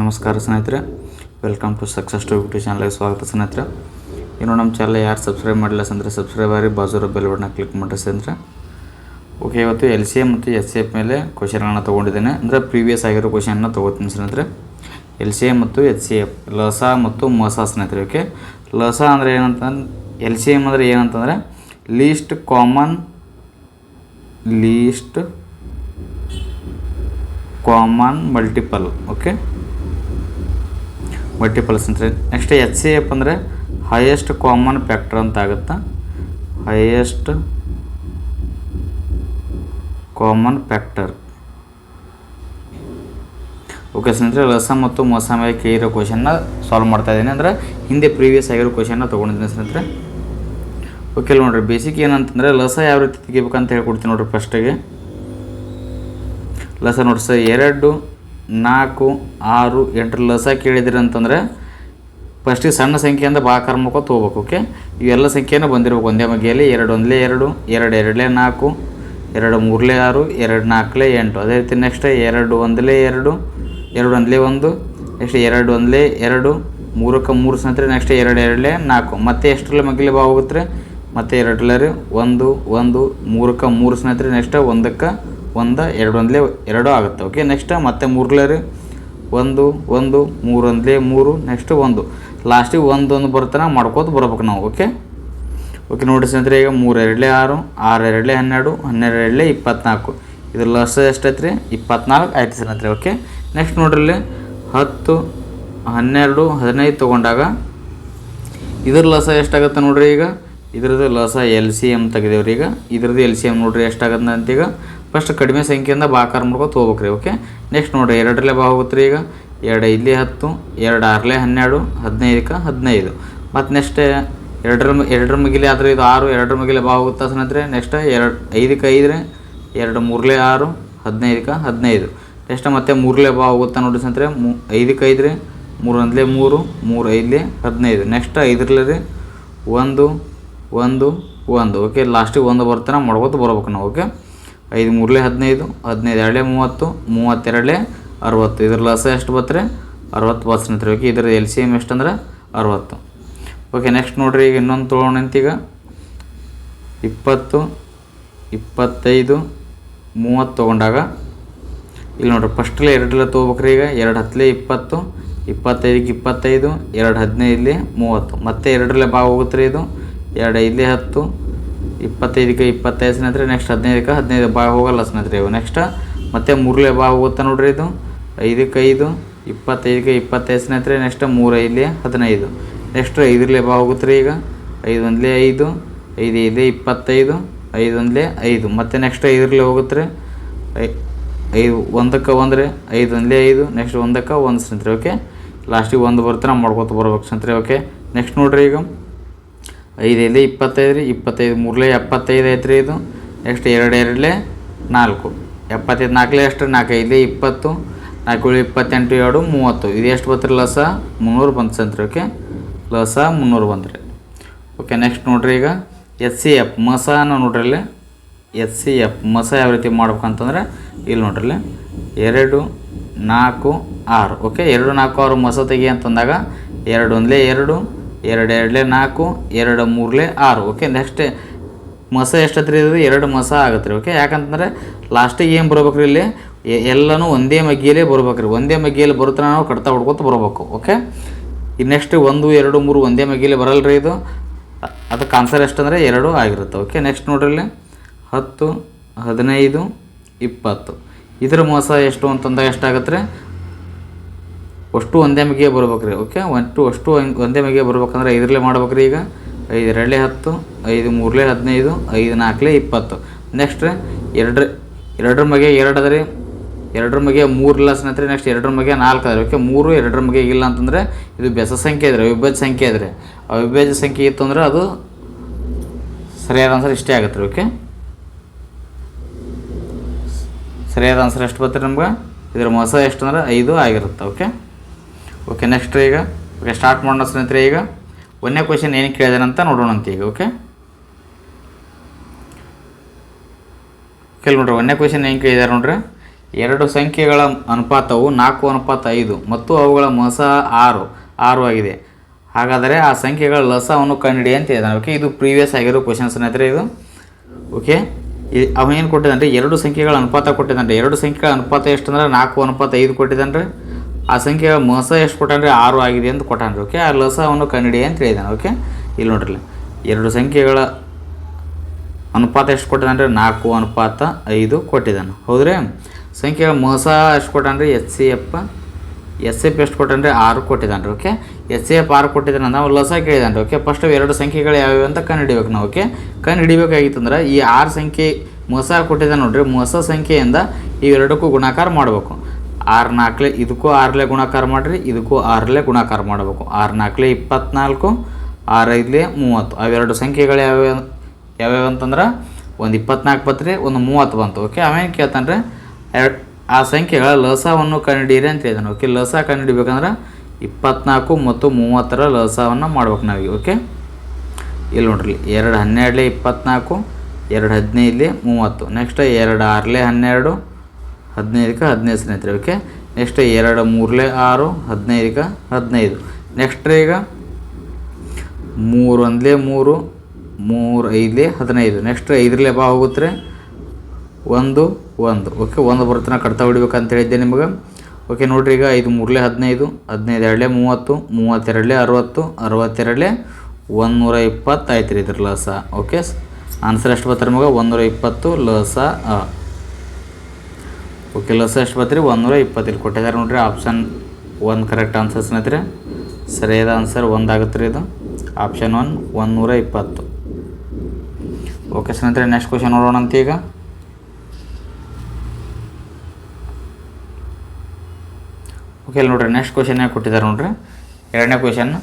ನಮಸ್ಕಾರ ಸ್ನೇಹಿತರೆ. Welcome to success to YouTube ಚಾನಲ್ಗೆ ಸ್ವಾಗತ ಸ್ನೇಹಿತರೆ. ಇನ್ನು ನಮ್ಮ ಚಾನಲ್ ಯಾರು ಸಬ್ಸ್ಕ್ರೈಬ್ ಮಾಡಿಲ್ಲ ಅಂದರೆ ಸಬ್ಸ್ಕ್ರೈಬ್ ಆಗಿ ಬಾಜೂರ ಬೆಲ್ ಬಟನ್ನ ಕ್ಲಿಕ್ ಮಾಡಿ ಸ್ನೇಹಿತರೆ. ಓಕೆ ಇವತ್ತು ಎಲ್ ಸಿ ಎ ಮತ್ತು ಎಸ್ ಸಿ ಎಫ್ ಮೇಲೆ ಕ್ವಶನ್ಗಳನ್ನ ತೊಗೊಂಡಿದ್ದೇನೆ. ಅಂದರೆ ಪ್ರೀವಿಯಸ್ ಆಗಿರೋ ಕ್ವಶನ್ನ ತೊಗೋತೀನಿ ಸ್ನೇಹಿತರೆ. ಎಲ್ ಸಿ ಎ ಮತ್ತು ಎಚ್ ಸಿ ಎಫ್ ಲಸ ಮತ್ತು ಮಸ ಸ್ನೇಹಿತರೆ ಓಕೆ ಲಸ ಅಂದರೆ ಏನಂತ ಎಲ್ ಸಿ ಎಂ ಅಂದರೆ ಏನಂತಂದರೆ least common least common multiple okay multiples ಅಂದರೆ ನೆಕ್ಸ್ಟ್ ಎಚ್ ಸಿ ಎಫ್ ಅಂದರೆ ಹೈಯೆಸ್ಟ್ ಕಾಮನ್ ಫ್ಯಾಕ್ಟರ್ ಅಂತ ಆಗುತ್ತೆ? ಹೈಯೆಸ್ಟ್ ಕಾಮನ್ ಫ್ಯಾಕ್ಟರ್ ಓಕೆ ಸ್ನೇಹಿತರೆ ಲಸ ಮತ್ತು ಮೋಸ ಮೇಲೆ ಕೇಳಿರೋ ಕ್ವಶನ್ನ ಸಾಲ್ವ್ ಮಾಡ್ತಾ ಇದ್ದೀನಿ. ಅಂದರೆ ಹಿಂದೆ ಪ್ರೀವಿಯಸ್ ಆಗಿರೋ ಕ್ವಶನ್ನ ತೊಗೊಂಡಿದ್ದೀನಿ ಸ್ನೇಹಿತರೆ. ಓಕೆ ನೋಡಿರಿ ಬೇಸಿಕ್ ಏನಂತಂದರೆ ಲಸ ಯಾವ ರೀತಿ ತೆಗಿಬೇಕಂತ ಹೇಳ್ಕೊಡ್ತೀನಿ ನೋಡಿರಿ ಫಸ್ಟಿಗೆ ಲಸ ನೋಡಿ ಸರ್ ಎರಡು ನಾಲ್ಕು, ಆರು, ಎಂಟರ ಲಸ ಕೇಳಿದಿರಿ ಅಂತಂದರೆ ಫಸ್ಟಿಗೆ ಸಣ್ಣ ಸಂಖ್ಯೆಯಿಂದ ಭಾಕಾರ ಮುಖ ತೊಗೋಬೇಕು ಓಕೆ ಇವೆಲ್ಲ ಸಂಖ್ಯೆನ ಬಂದಿರ್ಬೇಕು. ಒಂದೇ ಮಗಿಯಲ್ಲಿ ಎರಡು ಒಂದಲೇ ಎರಡು ಎರಡು ಎರಡಲೇ ನಾಲ್ಕು, ಎರಡು ಮೂರಲೇ ಆರು, ಎರಡು ನಾಲ್ಕಲೇ ಎಂಟು. ಅದೇ ರೀತಿ ನೆಕ್ಸ್ಟ್ ಎರಡು ಒಂದಲೇ ಎರಡು ಎರಡು ಒಂದಲೇ ಒಂದು ನೆಕ್ಸ್ಟ್ ಎರಡು ಒಂದಲೇ ಎರಡು, ಮೂರಕ್ಕೆ ಮೂರು ಸ್ನೇಹಿತರೆ ನೆಕ್ಸ್ಟ್ ಎರಡು ಎರಡಲೇ ನಾಲ್ಕು. ಮತ್ತೆ ಎಷ್ಟರಲ್ಲಿ ಮಗಲಿ ಬಾ ಹೋಗುತ್ತೆ ಮತ್ತು ರೀ? ಒಂದು ಒಂದು, ಮೂರಕ್ಕೆ ಮೂರು ಸ್ನೇಹಿತರೆ ನೆಕ್ಸ್ಟ್ ಒಂದಕ್ಕೆ ಒಂದು, ಎರಡು ಒಂದಲೇ ಎರಡು ಆಗುತ್ತೆ. ಓಕೆ ನೆಕ್ಸ್ಟ್ ಮತ್ತೆ ಮೂರ್ಲೇ ರೀ? ಒಂದು ಒಂದು, ಮೂರು ಒಂದಲೇ ಮೂರು ನೆಕ್ಸ್ಟ್ ಒಂದು. ಲಾಸ್ಟಿಗೆ ಒಂದೊಂದು ಬರ್ತಾನೆ ಮಾಡ್ಕೋತ ಬರ್ಬೇಕು ನಾವು ಓಕೆ ಓಕೆ ನೋಡಿ ಸ್ನೇಹಿತರೆ, ಈಗ ಮೂರು ಎರಡಲೇ ಆರು ಆರು ಎರಡಲೇ ಹನ್ನೆರಡು ಹನ್ನೆರಡು ಎರಡಲೇ ಇಪ್ಪತ್ನಾಲ್ಕು. ಇದ್ರ ಲಸ ಎಷ್ಟೈತೆ ರೀ ಇಪ್ಪತ್ನಾಲ್ಕು ಆಯ್ತು ಸ್ನೇಹಿತರೆ ಓಕೆ ನೆಕ್ಸ್ಟ್ ನೋಡ್ರಿ ಹತ್ತು, ಹನ್ನೆರಡು, ಹದಿನೈದು ತೊಗೊಂಡಾಗ ಇದ್ರ ಲಸ ಎಷ್ಟಾಗುತ್ತೆ ನೋಡ್ರಿ ಈಗ? ಇದ್ರದ್ದು ಲಸ ಎಲ್ ಸಿ ಎಂ ತೆಗೆದೇವ್ರಿ ಈಗ. ಇದ್ರದ್ದು ಎಲ್ ಸಿ ಎಂ ನೋಡ್ರಿ ಎಷ್ಟಾಗತ್ತೆ ಅಂತ ಈಗ? ಫಸ್ಟ್ ಕಡಿಮೆ ಸಂಖ್ಯೆಯಿಂದ ಬಾಕಾರ ಮಾಡ್ಕೊತ ಹೋಗ್ಬೇಕ್ರಿ ಓಕೆ ನೆಕ್ಸ್ಟ್ ನೋಡಿರಿ, ಎರಡರಲ್ಲೇ ಬಾ ಹೋಗುತ್ತೆ ರೀ ಈಗ. ಎರಡು ಇಲ್ಲಿ ಹತ್ತು, ಎರಡು ಆರಲೇ ಹನ್ನೆರಡು, ಹದಿನೈದಕ್ಕೆ ಹದಿನೈದು. ಮತ್ತು ನೆಕ್ಸ್ಟ್ ಎರಡರ ಎರಡರ ಮಗಿಲೆ ಆದರೆ ಇದು ಆರು, ಎರಡರ ಮುಗಿಲೆ ಬಾ ಹೋಗುತ್ತಾ ಸ್ನೇಹಿತರೆ ನೆಕ್ಸ್ಟ್ ಎರಡು, ಐದಕ್ಕೆ ಐದ್ರೆ, ಎರಡು ಮೂರಲೇ ಆರು, ಹದಿನೈದಕ್ಕೆ ಹದಿನೈದು. ನೆಕ್ಸ್ಟ್ ಮತ್ತೆ ಮೂರಲೇ ಬಾ ಹೋಗುತ್ತಾ ನೋಡಿ ಸ್ನೇಹಿತರೆ ಮೂ, ಐದಕ್ಕೆ ಐದ್ರೆ ಮೂರು ಒಂದಲೇ ಮೂರು ಮೂರು ಐದಲೇ ಹದಿನೈದು. ನೆಕ್ಸ್ಟ್ ಐದರಲ್ಲೇ ರೀ, ಒಂದು ಒಂದು ಒಂದು. ಓಕೆ ಲಾಸ್ಟಿಗೆ ಒಂದು ಬರ್ತಾನೆ, ಮಾಡ್ಕೋತ ಬರ್ಬೇಕು ನಾವು ಓಕೆ ಐದು ಮೂರಲೆ ಹದಿನೈದು ಹದಿನೈದು ಎರಡೇ ಮೂವತ್ತು, ಮೂವತ್ತೆರಡಲೇ ಅರವತ್ತು. ಇದ್ರ ಲಸ ಎಷ್ಟು ಬತ್ತರೆ? ಅರವತ್ತು ಬಸ್ ಸ್ನೇಹಿತರೆ. ಓಕೆ ಇದ್ರ ಎಲ್ ಸಿ ಎಂ ಎಷ್ಟು ಅಂದ್ರೆ ಅರವತ್ತು. ಓಕೆ ನೆಕ್ಸ್ಟ್ ನೋಡಿರಿ, ಈಗ ಇನ್ನೊಂದು ತೊಗೊಳೋಣ ಅಂತೀಗ. ಇಪ್ಪತ್ತು, ಇಪ್ಪತ್ತೈದು, ಮೂವತ್ತು ತೊಗೊಂಡಾಗ. ಇಲ್ಲಿ ನೋಡ್ರಿ ಫಸ್ಟ್ಲೇ ಎರಡಲ್ಲ ತೊಗೋಬೇಕ್ರಿ ಈಗ. ಎರಡು ಹತ್ತಲೇ ಇಪ್ಪತ್ತು, ಇಪ್ಪತ್ತೈದಕ್ಕೆ ಇಪ್ಪತ್ತೈದು, ಎರಡು ಹದಿನೈದಲೇ ಮೂವತ್ತು. ಮತ್ತೆ ಎರಡರಲ್ಲೇ ಭಾಗ ಹೋಗುತ್ತೆ ರೀ ಇದು. ಎರಡು ಐದಲೇ ಹತ್ತು ಇಪ್ಪತ್ತೈದಕ್ಕೆ ಇಪ್ಪತ್ತೈದು ಸ್ನೇಹಿತರೆ ನೆಕ್ಸ್ಟ್ ಹದಿನೈದಕ್ಕೆ ಹದಿನೈದು ಬಾ ಹೋಗಲ್ಲ ಸ್ನೇಹಿತರೆ ಇವು. ನೆಕ್ಸ್ಟ್ ಮತ್ತೆ ಮೂರಲೇ ಬಾ ಹೋಗುತ್ತೆ ನೋಡ್ರಿ ಇದು. ಐದಕ್ಕೆ ಐದು, ಇಪ್ಪತ್ತೈದಕ್ಕೆ ಇಪ್ಪತ್ತೈದು ಸ್ನೇಹಿತರೆ ನೆಕ್ಸ್ಟ್ ಮೂರು ಐದಲೇ ಹದಿನೈದು. ನೆಕ್ಸ್ಟ್ ಐದರಲ್ಲೇ ಬಾ ಹೋಗುತ್ತೆ ರೀ ಈಗ. ಐದು ಒಂದಲೇ ಐದು ಐದು ಐದೇ ಇಪ್ಪತ್ತೈದು ಐದು ಒಂದಲೇ ಐದು. ಮತ್ತೆ ನೆಕ್ಸ್ಟ್ ಐದರಲ್ಲೇ ಹೋಗುತ್ತೆ ಐ, ಐದು, ಒಂದಕ್ಕೆ ಒಂದರೆ ಐದು ಒಂದಲೇ ಐದು ನೆಕ್ಸ್ಟ್ ಒಂದಕ್ಕೆ ಒಂದು ಸ್ನೇಹಿತರೆ ಓಕೆ ಲಾಸ್ಟಿಗೆ ಒಂದು ಬರ್ತಾರೆ ಮಾಡ್ಕೊತ ಬರ್ಬೇಕು ಸ್ನೇಹಿತರೆ ಓಕೆ ನೆಕ್ಸ್ಟ್ ನೋಡ್ರಿ ಈಗ. ಐದು ಐದು ಇಪ್ಪತ್ತೈದು ರೀ, ಇಪ್ಪತ್ತೈದು ಮೂರಲೆ, ಎಪ್ಪತ್ತೈದು ಐತೆ ರೀ ಇದು. ನೆಕ್ಸ್ಟ್ ಎರಡು ಎರಡಲೆ ನಾಲ್ಕು. ಎಪ್ಪತ್ತೈದು ನಾಲ್ಕಲೇ ಎಷ್ಟು ನಾಲ್ಕು ಐದಲೇ ಇಪ್ಪತ್ತು ನಾಲ್ಕು ಇಪ್ಪತ್ತೆಂಟು ಎರಡು, ಮೂವತ್ತು. ಇದು ಎಷ್ಟು ಬರ್ತೀರಿ ಲಸ? ಮುನ್ನೂರು ಬಂತು ಸಂತ್ರಿ, ಓಕೆ? ಲಸ ಮುನ್ನೂರು ಬಂತ್ರಿ. ಓಕೆ, ನೆಕ್ಸ್ಟ್ ನೋಡ್ರಿ ಈಗ. ಎಚ್ ಸಿ ಎಫ್ ಮಸಾನ ನೋಡ್ರಿ ಇಲ್ಲಿ ಎಚ್ ಸಿ ಎಫ್, ಮಸ ಯಾವ ರೀತಿ ಮಾಡ್ಬೇಕಂತಂದ್ರೆ ಇಲ್ಲಿ ನೋಡ್ರಿ ಎರಡು, ನಾಲ್ಕು, ಆರು. ಓಕೆ, ಎರಡು, ನಾಲ್ಕು, ಆರು ಮಸ ತೆಗಿ ಅಂತಂದಾಗ ಎರಡು ಒಂದಲೇ ಎರಡು ಎರಡು ಎರಡಲೇ ನಾಲ್ಕು, ಎರಡು ಮೂರಲೇ ಆರು. ಓಕೆ ನೆಕ್ಸ್ಟ್ ಮಸ ಎಷ್ಟತ್ರಿ ಇದು? ಎರಡು ಮಸ ಆಗತ್ತೆ ರೀ ಓಕೆ ಯಾಕಂತಂದ್ರೆ ಲಾಸ್ಟಿಗೆ ಏನು ಬರ್ಬೇಕು ರೀ ಇಲ್ಲಿ ಎಲ್ಲನೂ ಒಂದೇ ಮಗ್ಗಿಯಲ್ಲೇ ಬರ್ಬೇಕು ರೀ ಒಂದೇ ಮಗ್ಗಿಯಲ್ಲಿ ಬರುತ್ತಾ ನಾವು ಕಡ್ತಾ ಹೊಡ್ಕೊತ ಬರ್ಬೇಕು. ಓಕೆ ಈ ನೆಕ್ಸ್ಟ್ ಒಂದು, ಎರಡು, ಮೂರು ಒಂದೇ ಮಗ್ಗಿಯಲ್ಲಿ ಬರಲ್ಲ ರೀ ಇದು? ಅದಕ್ಕೆ ಆನ್ಸರ್ ಎಷ್ಟಂದರೆ ಎರಡು ಆಗಿರುತ್ತೆ. ಓಕೆ ನೆಕ್ಸ್ಟ್ ನೋಡ್ರಿ ಇಲ್ಲಿ. ಹತ್ತು, ಹದಿನೈದು, ಇಪ್ಪತ್ತು. ಇದರ ಮೋಸ ಎಷ್ಟು ಅಂತಂದಾಗ ಎಷ್ಟಾಗತ್ತೆ ರೀ ಅಷ್ಟು ಒಂದೇ ಮಗೆ ಬರ್ಬೇಕ್ರಿ, ಓಕೆ? ಒಟ್ಟು ಅಷ್ಟು ಒಂದ್- ಮಗೆ ಬರ್ಬೇಕಂದ್ರೆ ಐದರಲ್ಲೇ ಮಾಡ್ಬೇಕ್ರಿ ಈಗ. ಐದು ಹತ್ತು, ಐದು ಮೂರಲೇ ಹದಿನೈದು, ಐದು ನಾಲ್ಕಲೇ ಇಪ್ಪತ್ತು. ನೆಕ್ಸ್ಟ್ ಎರಡ್ರ, ಎರಡರ ಮಗೆ ಎರಡು ಅದ ರೀ. ಎರಡರ ಮಗೆ ಮೂರು ಇಲ್ಲ ಸ್ನೇಹಿತರೆ ನೆಕ್ಸ್ಟ್ ಎರಡರ ಮಗೆ ನಾಲ್ಕು ಅದ ಓಕೆ? ಮೂರು ಎರಡರ ಮಗೆ ಇಲ್ಲ ಅಂತಂದರೆ ಇದು ಬೆಸ ಸಂಖ್ಯೆ ಇದ್ರೆ ಅವಿಭಾಜ್ಯ ಸಂಖ್ಯೆ ಇದ್ರೆ ಅವಿಭಾಜ್ಯ ಸಂಖ್ಯೆ ಇತ್ತು ಅಂದ್ರೆ ಅದು ಸರಿಯಾದ ಆನ್ಸರ್ ಇಷ್ಟೇ ಆಗುತ್ತೆ ರೀ, ಓಕೆ? ಸರಿಯಾದ ಆನ್ಸರ್ ಎಷ್ಟು ಬರ್ತಾರೆ ನಮ್ಗೆ? ಇದರ ಮೊಸ ಎಷ್ಟು ಅಂದ್ರೆ ಐದು ಆಗಿರುತ್ತೆ, ಓಕೆ? ಓಕೆ ನೆಕ್ಸ್ಟ್ ಈಗ. ಓಕೆ ಸ್ಟಾರ್ಟ್ ಮಾಡೋಣ ಸ್ನೇಹಿತರೆ ಈಗ. ಒಂದನೇ ಕ್ವಶನ್ ಏನು ಕೇಳಿದಾರೆ ಅಂತ ನೋಡೋಣಂತ ಈಗ ಓಕೆ ಕೇಳಿ ನೋಡ್ರಿ, ಒಂದನೇ ಕ್ವಶನ್ ಏನು ಕೇಳಿದಾರೆ ನೋಡ್ರಿ? ಎರಡು ಸಂಖ್ಯೆಗಳ ಅನುಪಾತವು ನಾಲ್ಕು ಅನುಪಾತ ಐದು ಮತ್ತು ಅವುಗಳ ಮೊಸ ಆರು. ಆರು ಆಗಿದೆ. ಹಾಗಾದರೆ ಆ ಸಂಖ್ಯೆಗಳ ಲಸವನ್ನು ಕಂಡುಹಿಡಿ ಅಂತ ಹೇಳಿದಾನೆ. ಓಕೆ ಇದು ಪ್ರೀವಿಯಸ್ ಆಗಿರೋ ಕ್ವೆಶನ್ ಸ್ನೇಹಿತರೆ ಇದು. ಓಕೆ ಇದು ಅವನೇನು ಕೊಟ್ಟಿದ್ದಾನೆ ಎರಡು ಸಂಖ್ಯೆಗಳ ಅನುಪಾತ ಕೊಟ್ಟಿದ್ದಾನೆ ಎರಡು ಸಂಖ್ಯೆಗಳ ಅನುಪಾತ ಎಷ್ಟು ಅಂದ್ರೆ ನಾಲ್ಕು ಅನುಪಾತ ಐದು ಕೊಟ್ಟಿದ್ದಾನೆ ಆ ಸಂಖ್ಯೆ ಮಸ ಎಷ್ಟು ಕೊಟ್ಟಾನ್ರಿ? ಆರು ಆಗಿದೆ ಅಂತ ಕೊಟ್ಟಾನ್ರಿ ಓಕೆ ಆ ಲಸವನ್ನು ಕನ್ನಡಿ ಅಂತ ಹೇಳಿದಾನೆ ಓಕೆ ಇಲ್ಲಿ ನೋಡ್ರಿ ಎರಡು ಸಂಖ್ಯೆಗಳ ಅನುಪಾತ ಎಷ್ಟು ಕೊಟ್ಟಿದ್ದಾನೆ ನಾಲ್ಕು ಅನುಪಾತ ಐದು ಕೊಟ್ಟಿದ್ದಾನೆ, ಹೌದ್ರಿ? ಸಂಖ್ಯೆ ಮೋಸ ಎಷ್ಟು ಕೊಟ್ಟಾನ್ರಿ? H C F, S F ಎಷ್ಟು ಕೊಟ್ಟಾನ್ರಿ? ಆರು ಕೊಟ್ಟಿದ್ದಾನೆ ಓಕೆ ಎಸ್ ಸಿ ಎಫ್ ಆರು ಕೊಟ್ಟಿದ್ದಾನೆ ನಾವು ಲಸ ಕೇಳಿದಾನೆ ಓಕೆ ಫಸ್ಟ್ ಎರಡು ಸಂಖ್ಯೆಗಳು ಯಾವ್ಯಾವ ಅಂತ ಕಣ್ಣು ಹಿಡಿಬೇಕು ನಾವು ಓಕೆ ಕಂಡು ಹಿಡಿಬೇಕಾಗಿತ್ತಂದ್ರೆ ಈ ಆರು ಸಂಖ್ಯೆ ಮೋಸ ಕೊಟ್ಟಿದ್ದಾನೆ ನೋಡ್ರಿ, ಮೋಸ ಸಂಖ್ಯೆಯಿಂದ ಇವೆರಡಕ್ಕೂ ಗುಣಾಕಾರ ಮಾಡಬೇಕು. ಆರು ನಾಲ್ಕಲೆ, ಇದಕ್ಕೂ ಆರಲೆ ಗುಣಾಕಾರ ಮಾಡಿರಿ, ಇದಕ್ಕೂ ಆರಲೆ ಗುಣಾಕಾರ ಮಾಡಬೇಕು. ಆರು ನಾಲ್ಕಲೆ ಇಪ್ಪತ್ನಾಲ್ಕು ಆರೈದಲೇ ಮೂವತ್ತು. ಅವೆರಡು ಸಂಖ್ಯೆಗಳು ಯಾವ್ಯಾವ ಯಾವ್ಯಾವ ಅಂತಂದ್ರೆ? ಒಂದು ಇಪ್ಪತ್ನಾಲ್ಕು ಬತ್ರಿ ಒಂದು ಮೂವತ್ತು ಬಂತು. ಓಕೆ, ಆಮೇಲೆ ಕೇಳ್ತಾನೆ ಎರಡು ಆ ಸಂಖ್ಯೆಗಳ ಲಸವನ್ನು ಕಂಡುಹಿಡಿಯಿರಿ ಅಂತ ಹೇಳ್ತಾನೆ ಓಕೆ, ಲಸ ಕಂಡುಹಿಡಿಬೇಕಂದ್ರೆ ಇಪ್ಪತ್ನಾಲ್ಕು ಮತ್ತು ಮೂವತ್ತರ ಲಸವನ್ನು ಮಾಡ್ಬೇಕು ನಾವೀಗ. ಓಕೆ, ಇಲ್ಲಿ ನೋಡ್ರಿ, ಎರಡು ಹನ್ನೆರಡಲೆ ಇಪ್ಪತ್ನಾಲ್ಕು, ಎರಡು ಹದಿನೈದಲೆ ಮೂವತ್ತು. ನೆಕ್ಸ್ಟ್ ಎರಡು ಆರಲೆ ಹನ್ನೆರಡು ಹದಿನೈದಕ್ಕೆ ಹದಿನೈದು ಸ್ನೇಹಿತರೆ. ಓಕೆ? ನೆಕ್ಸ್ಟ್ ಎರಡು, ಮೂರಲೆ ಆರು, ಹದಿನೈದಕ್ಕೆ ಹದಿನೈದು. ನೆಕ್ಸ್ಟ್ ಈಗ ಮೂರು ಒಂದಲೇ ಮೂರು ಮೂರು ಐದಲೇ ಹದಿನೈದು. ನೆಕ್ಸ್ಟ್ ಐದರಲ್ಲೇ ಬಾ ಹೋಗುತ್ತೆ ಒಂದು ಒಂದು. ಓಕೆ? ಒಂದು ಬರ್ತನ ಕಡ್ತಾ ಹೊಡಿಬೇಕಂತ ಹೇಳಿದ್ದೆ ನಿಮಗೆ. ಓಕೆ, ನೋಡಿರಿ ಈಗ ಐದು, ಮೂರಲೇ ಹದಿನೈದು ಹದಿನೈದು ಎರಡಲೇ ಮೂವತ್ತು, ಮೂವತ್ತೆರಡಲೇ ಅರುವತ್ತು, ಅರವತ್ತೆರಡಲೇ ಒಂದುನೂರ ಇಪ್ಪತ್ತು ಆಯ್ತು ರೀ ಇದ್ರ ಲಸ. ಓಕೆ? ಆನ್ಸರ್ ಎಷ್ಟು ಬರ್ತಾರೆ ನಿಮಗೆ. ಒಂದೂರ ಇಪ್ಪತ್ತು ಲಸ ಅ. ಓಕೆ ಲಸ ಎಷ್ಟು ಬರ್ತೀರಿ. ಒಂದೂರ ಇಪ್ಪತ್ತು ಕೊಟ್ಟಿದ್ದಾರೆ ನೋಡ್ರಿ. ಆಪ್ಷನ್ ಒಂದು ಕರೆಕ್ಟ್ ಆನ್ಸರ್ ಸ್ನೇಹಿತರೆ ಸರಿಯಾದ ಆನ್ಸರ್ ಒಂದಾಗುತ್ತೆ ರೀ ಇದು. ಆಪ್ಷನ್ ಒನ್ ಒಂದೂರ ಇಪ್ಪತ್ತು. ಓಕೆ ಸ್ನೇಹಿತರೆ ನೆಕ್ಸ್ಟ್ ಕ್ವಶನ್ ನೋಡೋಣ ಅಂತ ಈಗ. ಓಕೆ ಇಲ್ಲಿ ನೋಡ್ರಿ ನೆಕ್ಸ್ಟ್ ಕ್ವಶನ್ ಯಾಕೆ ಕೊಟ್ಟಿದ್ದಾರೆ ನೋಡ್ರಿ? ಎರಡನೇ ಕ್ವಶನ್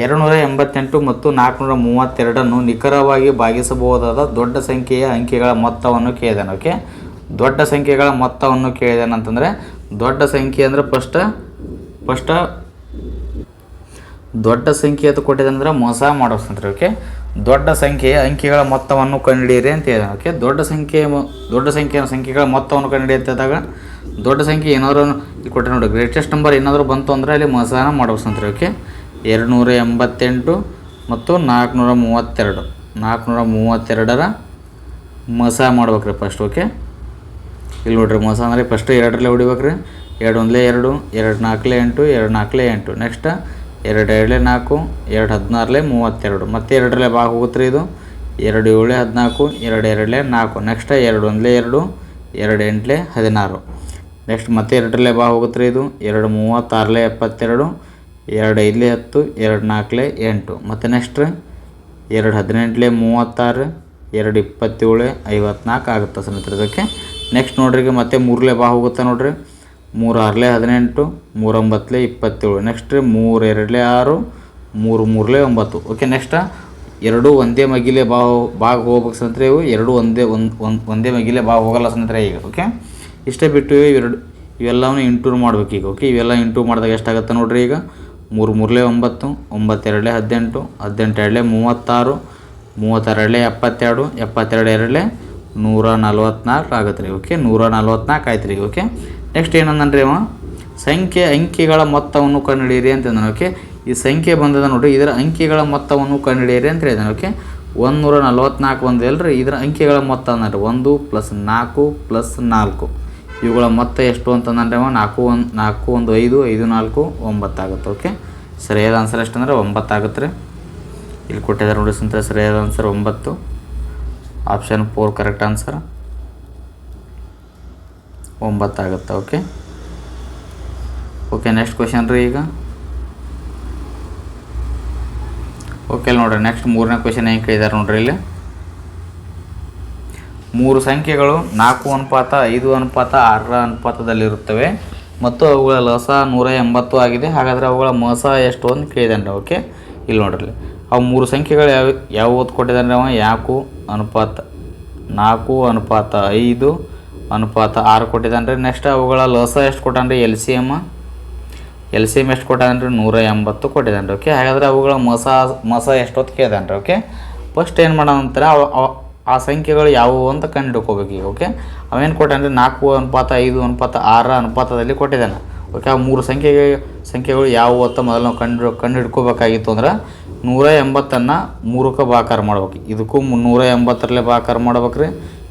ಎರಡುನೂರ ಎಂಬತ್ತೆಂಟು ಮತ್ತು ನಾಲ್ಕುನೂರ ಮೂವತ್ತೆರಡನ್ನು ನಿಖರವಾಗಿ ಭಾಗಿಸಬಹುದಾದ ದೊಡ್ಡ ಸಂಖ್ಯೆಯ ಅಂಕಿಗಳ ಮೊತ್ತವನ್ನು ಕೇಳಿದಾನೆ. ಓಕೆ ದೊಡ್ಡ ಸಂಖ್ಯೆಗಳ ಮೊತ್ತವನ್ನು ಕೇಳಿದೇನಂತಂದರೆ ದೊಡ್ಡ ಸಂಖ್ಯೆ ಅಂದರೆ ಫಸ್ಟ್ ಫಸ್ಟ್ ದೊಡ್ಡ ಸಂಖ್ಯೆ ಅಂತ ಕೊಟ್ಟಿದ್ದಂದ್ರೆ ಮೋಸ ಮಾಡೋಸ್ತಂತ್ರಿ ಓಕೆ ದೊಡ್ಡ ಸಂಖ್ಯೆಯ ಅಂಕಿಗಳ ಮೊತ್ತವನ್ನು ಕಂಡುಹಿಡಿಯಿರಿ ಅಂತ ಹೇಳಿದೆ ಓಕೆ ದೊಡ್ಡ ಸಂಖ್ಯೆ ದೊಡ್ಡ ಸಂಖ್ಯೆಯ ಸಂಖ್ಯೆಗಳ ಮೊತ್ತವನ್ನು ಕಂಡುಹಿಡಿಯಂತಿದ್ದಾಗ ದೊಡ್ಡ ಸಂಖ್ಯೆ ಏನಾದ್ರು ಕೊಟ್ಟರೆ ನೋಡಿ ಗ್ರೇಟೆಸ್ಟ್ ನಂಬರ್ ಏನಾದರೂ ಬಂತು ಅಂದರೆ ಅಲ್ಲಿ ಮೋಸನ ಮಾಡೋಸ್ತಂತ್ರಿ ಓಕೆ ಎರಡು ಎಂಬತ್ತೆಂಟು ಮತ್ತು ನಾಲ್ಕುನೂರ ಮೂವತ್ತೆರಡು. ನಾಲ್ಕುನೂರ ಮೂವತ್ತೆರಡರ ಮೋಸ ಮಾಡ್ಬೇಕ್ರಿ ಫಸ್ಟ್ ಓಕೆ ಇಲ್ಲಿ ನೋಡ್ರಿ ಮೋಸ ಅಂದರೆ ಫಸ್ಟ್ ಎರಡರಲ್ಲೇ ಹೊಡಿಬೇಕ್ರಿ. ಎರಡು ಒಂದಲೇ ಎರಡು ಎರಡು ನಾಲ್ಕಲೇ ಎಂಟು, ಎರಡು ನಾಲ್ಕಲೇ ಎಂಟು. ನೆಕ್ಸ್ಟ್ ಎರಡು ಎರಡಲೇ ನಾಲ್ಕು, ಎರಡು ಹದಿನಾರಲೇ ಮೂವತ್ತೆರಡು. ಮತ್ತೆ ಎರಡರಲ್ಲೇ ಭಾಗ ಹೋಗುತ್ತೆ ಇದು. ಎರಡು ಏಳೇ ಹದಿನಾಲ್ಕು, ಎರಡು ಎರಡಲೇ ನಾಲ್ಕು. ನೆಕ್ಸ್ಟ್ ಎರಡು ಒಂದಲೇ ಎರಡು ಎರಡು ಎಂಟಲೇ ಹದಿನಾರು. ನೆಕ್ಸ್ಟ್ ಮತ್ತೆ ಎರಡರಲ್ಲೇ ಭಾಗ ಹೋಗುತ್ತೆ ಇದು. ಎರಡು ಮೂವತ್ತಾರಲೇ ಎಪ್ಪತ್ತೆರಡು, ಎರಡು ಐದಲೇ ಹತ್ತು, ಎರಡು ನಾಲ್ಕಲೇ ಎಂಟು. ಮತ್ತು ನೆಕ್ಸ್ಟ್ ಎರಡು ಹದಿನೆಂಟಲೇ ಮೂವತ್ತಾರು, ಎರಡು ಇಪ್ಪತ್ತೇಳು, ಐವತ್ನಾಲ್ಕು ಆಗುತ್ತೆ ಸ್ನೇಹಿತರೆ ಇದಕ್ಕೆ? ನೆಕ್ಸ್ಟ್ ನೋಡ್ರಿ ಈಗ ಮತ್ತೆ ಮೂರಲೇ ಬಾ ಹೋಗುತ್ತೆ ನೋಡ್ರಿ. ಮೂರು ಹದಿನೆಂಟು ಮೂರೊಂಬತ್ತಲೆ ಇಪ್ಪತ್ತೇಳು. ನೆಕ್ಸ್ಟ್ ರೀ ಮೂರು ಎರಡಲೇ ಆರು, ಮೂರು ಮೂರಲೇ ಒಂಬತ್ತು. ಓಕೆ ನೆಕ್ಸ್ಟ್ ಎರಡು ಒಂದೇ ಮಗಿಲೆ ಬಾ ಬಾಗ ಹೋಗ್ಬೇಕು ಸ್ನೇಹಿತರೆ ಇವು. ಎರಡು ಒಂದೇ ಒಂದು ಒಂದು ಮಗಿಲೆ ಬಾ ಹೋಗಲ್ಲ ಸ್ನೇಹಿತರೆ ಈಗ ಓಕೆ ಇಷ್ಟೇ ಬಿಟ್ಟು ಇವೆರಡು ಇವೆಲ್ಲವನ್ನು ಇಂಟೂರ್ ಮಾಡ್ಬೇಕು ಈಗ ಓಕೆ ಇವೆಲ್ಲ ಇಂಟೂರ್ ಮಾಡಿದಾಗ ಎಷ್ಟಾಗುತ್ತೆ ನೋಡ್ರಿ ಈಗ? ಮೂರು ಮೂರಲೇ ಒಂಬತ್ತು, ಒಂಬತ್ತೆರಡಲೆ ಹದಿನೆಂಟು ಹದಿನೆಂಟು ಎರಡಲೆ ಮೂವತ್ತಾರು, ಮೂವತ್ತೆರಡಲೆ ಎಪ್ಪತ್ತೆರಡು ಎಪ್ಪತ್ತೆರಡು ಎರಡಲೇ ನೂರ ನಲ್ವತ್ನಾಲ್ಕು ಆಗುತ್ತೆ ರೀ ಓಕೆ ನೂರ ನಲ್ವತ್ನಾಲ್ಕು ಆಯ್ತು ರೀ ಓಕೆ ನೆಕ್ಸ್ಟ್ ಏನಂದ್ರೆ ಅವ? ಸಂಖ್ಯೆ ಅಂಕಿಗಳ ಮೊತ್ತವನ್ನು ಕಂಡುಹಿಡಿಯಿರಿ ಅಂತ ನಾನು ಓಕೆ ಈ ಸಂಖ್ಯೆ ಬಂದದ ನೋಡಿರಿ, ಇದರ ಅಂಕಿಗಳ ಮೊತ್ತವನ್ನು ಕಂಡುಹಿಡಿಯಿರಿ ಅಂತ ಹೇಳಿದಾನೆ ಓಕೆ ಒಂದು ನೂರ ನಲ್ವತ್ನಾಲ್ಕು ಬಂದಿದೆ ಅಲ್ರಿ, ಇದರ ಅಂಕಿಗಳ ಮೊತ್ತ ಅಂದ್ರೆ ಒಂದು ಪ್ಲಸ್ ನಾಲ್ಕು ಪ್ಲಸ್ ನಾಲ್ಕು. ಇವುಗಳ ಮೊತ್ತ ಎಷ್ಟು ಅಂತಂದ್ರೆ ನಾಲ್ಕು ಒಂದು ನಾಲ್ಕು ಒಂದು ಐದು ಐದು ನಾಲ್ಕು ಒಂಬತ್ತಾಗುತ್ತೆ ಓಕೆ ಸರಿಯಾದ ಆನ್ಸರ್ ಎಷ್ಟಂದರೆ ಒಂಬತ್ತಾಗುತ್ತೆ ರೀ. ಇಲ್ಲಿ ಕೊಟ್ಟಿದ್ದಾರೆ ನೋಡಿ ಸಂತ ಸರಿಯಾದ ಆನ್ಸರ್ ಒಂಬತ್ತು. ಆಪ್ಷನ್ ಫೋರ್ ಕರೆಕ್ಟ್ ಆನ್ಸರ್ ಒಂಬತ್ತಾಗುತ್ತೆ ಓಕೆ ಓಕೆ ನೆಕ್ಸ್ಟ್ ಕ್ವೆಶನ್ ರೀ ಈಗ. ಓಕೆ ನೋಡ್ರಿ ನೆಕ್ಸ್ಟ್ ಮೂರನೇ ಕ್ವೆಶನ್ ಹೆಂಗೆ ಕೇಳಿದ್ದಾರೆ ನೋಡ್ರಿ ಇಲ್ಲಿ. ಮೂರು ಸಂಖ್ಯೆಗಳು ನಾಲ್ಕು ಅನುಪಾತ, ಐದು ಅನುಪಾತ, ಆರರ ಅನುಪಾತದಲ್ಲಿರುತ್ತವೆ. ಮತ್ತು ಅವುಗಳ ಲಸ ನೂರ ಎಂಬತ್ತು ಆಗಿದೆ. ಹಾಗಾದರೆ ಅವುಗಳ ಮೋಸ ಎಷ್ಟು ಅಂತ ಕೇಳಿದಾನೆ ಓಕೆ ಇಲ್ಲಿ ನೋಡ್ರಿ ಅವು ಮೂರು ಸಂಖ್ಯೆಗಳು ಯಾವ ಯಾವ ಕೊಟ್ಟಿದ್ದಾರೆ ಕೊಟ್ಟಿದ್ದಾನೆ ಅವ? ಯಾಕು ಅನುಪಾತ ನಾಲ್ಕು, ಅನುಪಾತ ಐದು, ಅನುಪಾತ ಆರು ಕೊಟ್ಟಿದ್ದಾನೆ ರೀ ನೆಕ್ಸ್ಟ್ ಅವುಗಳ ಲಸ ಎಷ್ಟು ಕೊಟ್ಟಾನೆ ರೀ L C M L C M ಎಷ್ಟು ಕೊಟ್ಟಾನೆ ರೀ ನೂರ ಎಂಬತ್ತು ಕೊಟ್ಟಿದ್ದಾನೆ ರೀ ಓಕೆ ಹಾಗಾದರೆ ಅವುಗಳ ಮಸ ಮಸ ಎಷ್ಟೊತ್ತು ಕೇಳಿದಾನೆ ರೀ ಓಕೆ ಫಸ್ಟ್ ಏನು ಮಾಡೋಣ ಅಂತಾರೆ? ಆ ಸಂಖ್ಯೆಗಳು ಯಾವುವು ಅಂತ ಕಂಡು ಹಿಡ್ಕೋಬೇಕು ಈಗ ಓಕೆ ಅವೇನು ಕೊಟ್ಟಾನೆ ನಾಲ್ಕು, ಅನುಪಾತ ಐದು, ಅನುಪಾತ ಆರು ಅನುಪಾತದಲ್ಲಿ ಕೊಟ್ಟಿದ್ದಾನೆ ಓಕೆ ಆ ಮೂರು ಸಂಖ್ಯೆಗೆ, ಸಂಖ್ಯೆಗಳು ಯಾವುವು ಅಂತ ಮೊದಲು ನಾವು ಕಂಡು ಕಂಡು ಹಿಡ್ಕೋಬೇಕಾಗಿತ್ತು ಅಂದ್ರೆ ನೂರ ಎಂಬತ್ತನ್ನು ಮೂರಕ್ಕೆ ಭಾಕಾರ ಮಾಡ್ಬೇಕು. ಇದಕ್ಕೂ ನೂರ ಎಂಬತ್ತರಲ್ಲೇ ಭಾಕಾರ ಮಾಡ್ಬೇಕ್ರಿ.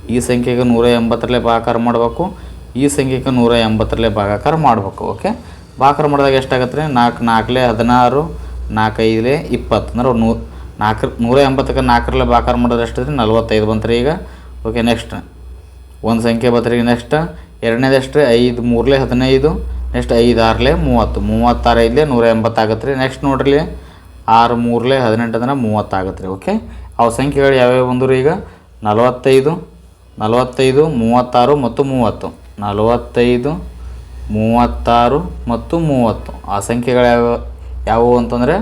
ಈ ಸಂಖ್ಯೆಗೆ ನೂರ ಎಂಬತ್ತರಲ್ಲೇ ಭಾಕಾರ ಮಾಡಬೇಕು. ಈ ಸಂಖ್ಯೆಗೆ ನೂರ ಎಂಬತ್ತರಲ್ಲೇ ಭಾಗಾಕಾರ ಮಾಡಬೇಕು, ಓಕೆ? ಭಾಕಾರ ಮಾಡಿದಾಗ ಎಷ್ಟಾಗತ್ತೆ ರೀ ನಾಲ್ಕು ನಾಲ್ಕಲೇ ಹದಿನಾರು ನಾಲ್ಕೈದಲೇ ಇಪ್ಪತ್ತು. ಅಂದ್ರೆ ನೂ, ನಾಲ್ಕು ನೂರ ಎಂಬತ್ತಕ್ಕೆ ನಾಲ್ಕರಲ್ಲೇ ಭಾಕಾರ ಎಷ್ಟು ಎಷ್ಟಿದೆ ನಲ್ವತ್ತೈದು ಬಂತ್ರಿ ಈಗ, ಓಕೆ? ನೆಕ್ಸ್ಟ್, ಒಂದು ಸಂಖ್ಯೆ ಬತ್ರಿ ನೆಕ್ಸ್ಟ್. ಎರಡನೇದು ಎಷ್ಟು ರೀ ಐದು ಮೂರಲೇ ಹದಿನೈದು, ನೆಕ್ಸ್ಟ್ ಐದು ಆರಲೇ ಮೂವತ್ತು. ಮೂವತ್ತಾರು ಐದಲೇ ನೂರ ಎಂಬತ್ತಾಗತ್ತೆ ರೀ ನೆಕ್ಸ್ಟ್ ನೋಡ್ರಿ ಆರು ಮೂರಲೇ ಹದಿನೆಂಟು ದಿನ ಮೂವತ್ತಾಗತ್ತೆ ರೀ ಓಕೆ ಅವು ಸಂಖ್ಯೆಗಳು ಯಾವ್ಯಾವ ಬಂದರು ಈಗ? ನಲವತ್ತೈದು ನಲವತ್ತೈದು, ಮೂವತ್ತಾರು ಮತ್ತು ಮೂವತ್ತು. ನಲವತ್ತೈದು, ಮೂವತ್ತಾರು ಮತ್ತು ಮೂವತ್ತು. ಆ ಸಂಖ್ಯೆಗಳು ಯಾವ, ಯಾವುವು ಅಂತಂದರೆ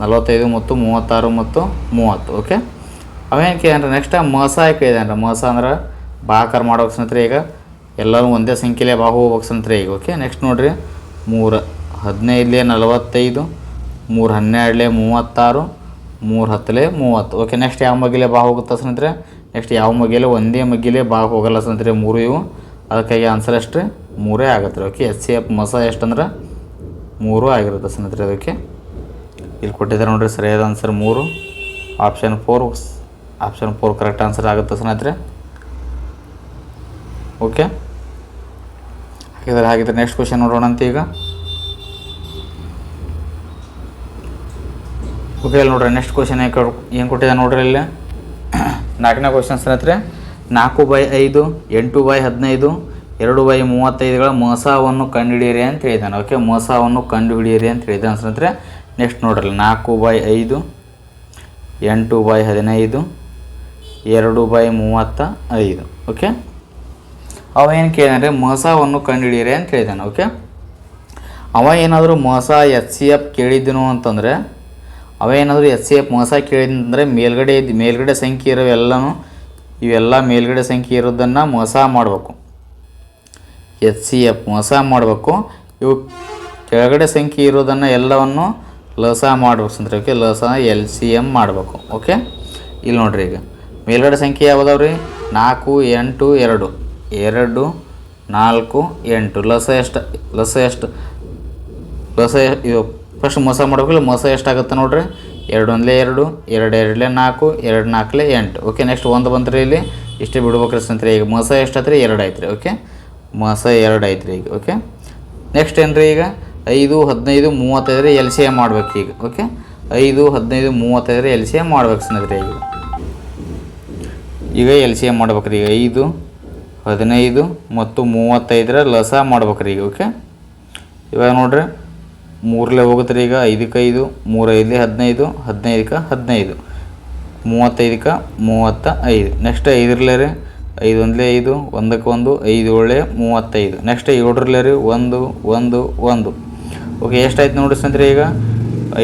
ನಲವತ್ತೈದು ಮತ್ತು ಮೂವತ್ತಾರು ಮತ್ತು ಮೂವತ್ತು ಓಕೆ ಅವೇನು ಕೇಳಿದ್ರೆ ನೆಕ್ಸ್ಟ್ ಮಸ ಅಂದರೆ ಮಸ ಅಂದ್ರೆ ಬಾಕಾರ ಮಾಡೋಕೆ ಸ್ನೇಹಿತರೆ ಈಗ ಎಲ್ಲರೂ ಒಂದೇ ಸಂಖ್ಯೆಲೇ ಬಾಹು ಹೋಗ್ಬೇಕು ಸ್ನೇಹಿತರೆ ಈಗ ಓಕೆ ನೆಕ್ಸ್ಟ್ ನೋಡಿರಿ, ಮೂರು. ಹದಿನೈದಲೇ ನಲವತ್ತೈದು ಮೂರು ಹನ್ನೆರಡಲೇ ಮೂವತ್ತಾರು ಮೂರು ಹತ್ತಲೇ ಮೂವತ್ತು. ಓಕೆ ನೆಕ್ಸ್ಟ್ ಯಾವ ಮಗಿಲೆ ಬಾ ಹೋಗುತ್ತೆ ಸ್ನೇಹಿತರೆ? ನೆಕ್ಸ್ಟ್ ಯಾವ ಮಗಿಲೆ ಒಂದೇ ಮಗಿಲೆ ಬಾ ಹೋಗಲ್ಲ ಸ್ನೇಹಿತರೆ ಮೂರು ಇವು. ಅದಕ್ಕಾಗಿ ಆನ್ಸರ್ ಎಷ್ಟು ಮೂರೇ ಆಗುತ್ತೆ ಓಕೆ ಎಸ್ ಸಿ ಎಫ್ ಮಸ ಎಷ್ಟಂದ್ರೆ? ಮೂರು ಆಗಿರುತ್ತೆ ಸ್ನೇಹಿತರೆ ಅದಕ್ಕೆ. ಇಲ್ಲಿ ಕೊಟ್ಟಿದ್ದಾರೆ ನೋಡಿರಿ ಸರಿಯಾದ ಆನ್ಸರ್ ಮೂರು. Option four option four correct answer ಆಗುತ್ತೆ ಸ್ನೇಹಿತರೆ. ಓಕೆ ಹಾಗಿದ್ರೆ ಹಾಗಿದ್ರೆ ನೆಕ್ಸ್ಟ್ ಕ್ವಶನ್ ನೋಡೋಣ ಅಂತ ಈಗ. ಓಕೆ ಇಲ್ಲಿ ನೋಡ್ರಿ ನೆಕ್ಸ್ಟ್ ಕ್ವಶನ್ ಏನು ಕೊಟ್ಟಿದೆ ನೋಡ್ರಿ ಇಲ್ಲಿ? ನಾಲ್ಕನೇ ಕ್ವಶನ್ ಸ್ನೇಹಿತರೆ, ನಾಲ್ಕು ಬೈ ಐದು, ಎಂಟು ಬೈ ಹದಿನೈದು, ಎರಡು ಬೈ ಮೂವತ್ತೈದುಗಳ ಮೋಸವನ್ನು ಕಂಡುಹಿಡಿಯಿರಿ ಅಂತ ಹೇಳಿದ್ದಾನೆ. ಓಕೆ, ಮೋಸವನ್ನು ಕಂಡುಹಿಡಿಯಿರಿ ಅಂತ ಹೇಳಿದ್ದಾನೆ ಸ್ನೇಹಿತರೆ. ನೆಕ್ಸ್ಟ್ ನೋಡ್ರಿ, ನಾಲ್ಕು ಬೈ ಐದು, ಎಂಟು ಬೈ ಹದಿನೈದು, ಎರಡು ಬೈ ಮೂವತ್ತ ಐದು ಓಕೆ? ಅವ ಏನು ಕೇಳಿದ್ರೆ ಮೋಸವನ್ನು ಕಂಡುಹಿಡಿಯಿರಿ ಅಂತ ಹೇಳಿದ್ದಾನೆ, ಓಕೆ? ಅವ ಏನಾದರೂ ಮೋಸ ಎಚ್ ಸಿ ಎಫ್ ಕೇಳಿದ್ದನು ಅಂತಂದರೆ ಅವ ಎಸ್ ಸಿ ಎಫ್ ಮೋಸ ಕೇಳಿದಂದರೆ ಮೇಲ್ಗಡೆ ಇದ್ದು ಮೇಲ್ಗಡೆ ಸಂಖ್ಯೆ ಇರೋವೆಲ್ಲನೂ ಇವೆಲ್ಲ ಮೇಲ್ಗಡೆ ಸಂಖ್ಯೆ ಇರೋದನ್ನು ಮೋಸ ಮಾಡಬೇಕು. ಎಚ್ ಸಿ ಎಫ್ ಮೋಸ ಮಾಡಬೇಕು. ಇವು ಕೆಳಗಡೆ ಸಂಖ್ಯೆ ಇರೋದನ್ನು ಎಲ್ಲವನ್ನು ಲಸ ಮಾಡಬೇಕು ಸ್ನೇಹಿತರೆ ಓಕೆ, ಲಸ ಎಲ್ ಸಿ ಎಂ ಮಾಡಬೇಕು. ಓಕೆ, ಇಲ್ಲಿ ನೋಡ್ರಿ ಈಗ. ಮೇಲ್ಗಡೆ ಸಂಖ್ಯೆ ಯಾವ್ದಾವ್ ರೀ ನಾಲ್ಕು, ಎಂಟು, ಎರಡು. ಎರಡು, ನಾಲ್ಕು, ಎಂಟು. ಲಸ ಎಷ್ಟು? ಲಸ ಎಷ್ಟು? ಲಸ ಇದು ಫಸ್ಟ್ ಮೋಸ ಮಾಡ್ಬೇಕಲ್ಲ ಮೋಸ ಎಷ್ಟಾಗುತ್ತೆ ನೋಡ್ರಿ? ಒಂದಲೇ ಎರಡು ಎರಡು ಎರಡಲೇ ನಾಲ್ಕು ಎರಡು ನಾಲ್ಕಲೇ ಎಂಟು. ಓಕೆ ನೆಕ್ಸ್ಟ್ ಒಂದು ಬಂತ್ರಿ ಇಲ್ಲಿ. ಇಷ್ಟೇ ಬಿಡ್ಬೇಕ್ರಿ ಸಂತ್ರಿ ಈಗ ಮೋಸ ಎಷ್ಟು ರೀ ಎರಡು ಐತ್ರಿ ಓಕೆ ಮೋಸ ಎರಡು ಐತ್ರಿ ಈಗ ಓಕೆ ನೆಕ್ಸ್ಟ್ ಏನು ರೀ ಈಗ? ಐದು, ಹದಿನೈದು, ಮೂವತ್ತೈದರ ಎಲ್ ಸಿ ಎ ಮಾಡ್ಬೇಕು ಈಗ ಓಕೆ ಐದು, ಹದಿನೈದು, ಮೂವತ್ತೈದರ ಎಲ್ ಸಿ ಎ ಮಾಡ್ಬೇಕು ಸ್ನೇಹಿತರೆ ಈಗ. ಈಗ ಎಲ್ ಸಿ ಎ ಮಾಡ್ಬೇಕ್ರಿ ಈಗ, ಐದು, ಹದಿನೈದು ಮತ್ತು ಮೂವತ್ತೈದರ ಲಸ ಮಾಡ್ಬೇಕ್ರಿ ಈಗ ಓಕೆ ಇವಾಗ ನೋಡ್ರಿ ಮೂರಲೇ ಹೋಗುತ್ತೆ ಈಗ ಐದಕ್ಕೆ ಐದು ಮೂರೈದಲೆ ಹದಿನೈದು, ಹದಿನೈದಕ್ಕೆ ಹದಿನೈದು. ಮೂವತ್ತೈದಕ್ಕೆ ಮೂವತ್ತ ಐದು ನೆಕ್ಸ್ಟ್ ಐದರಲ್ಲೇ ರೀ, ಐದು ಒಂದಲೇ ಐದು, ಒಂದಕ್ಕೆ ಒಂದು, ಐದು ಏಳೆ ಮೂವತ್ತೈದು. ನೆಕ್ಸ್ಟ್ ಏಳರಲ್ಲೇ ರೀ, ಒಂದು ಒಂದು ಒಂದು. ಓಕೆ ಎಷ್ಟಾಯ್ತು ನೋಡಿ ಸಂತ್ರಿ ಈಗ?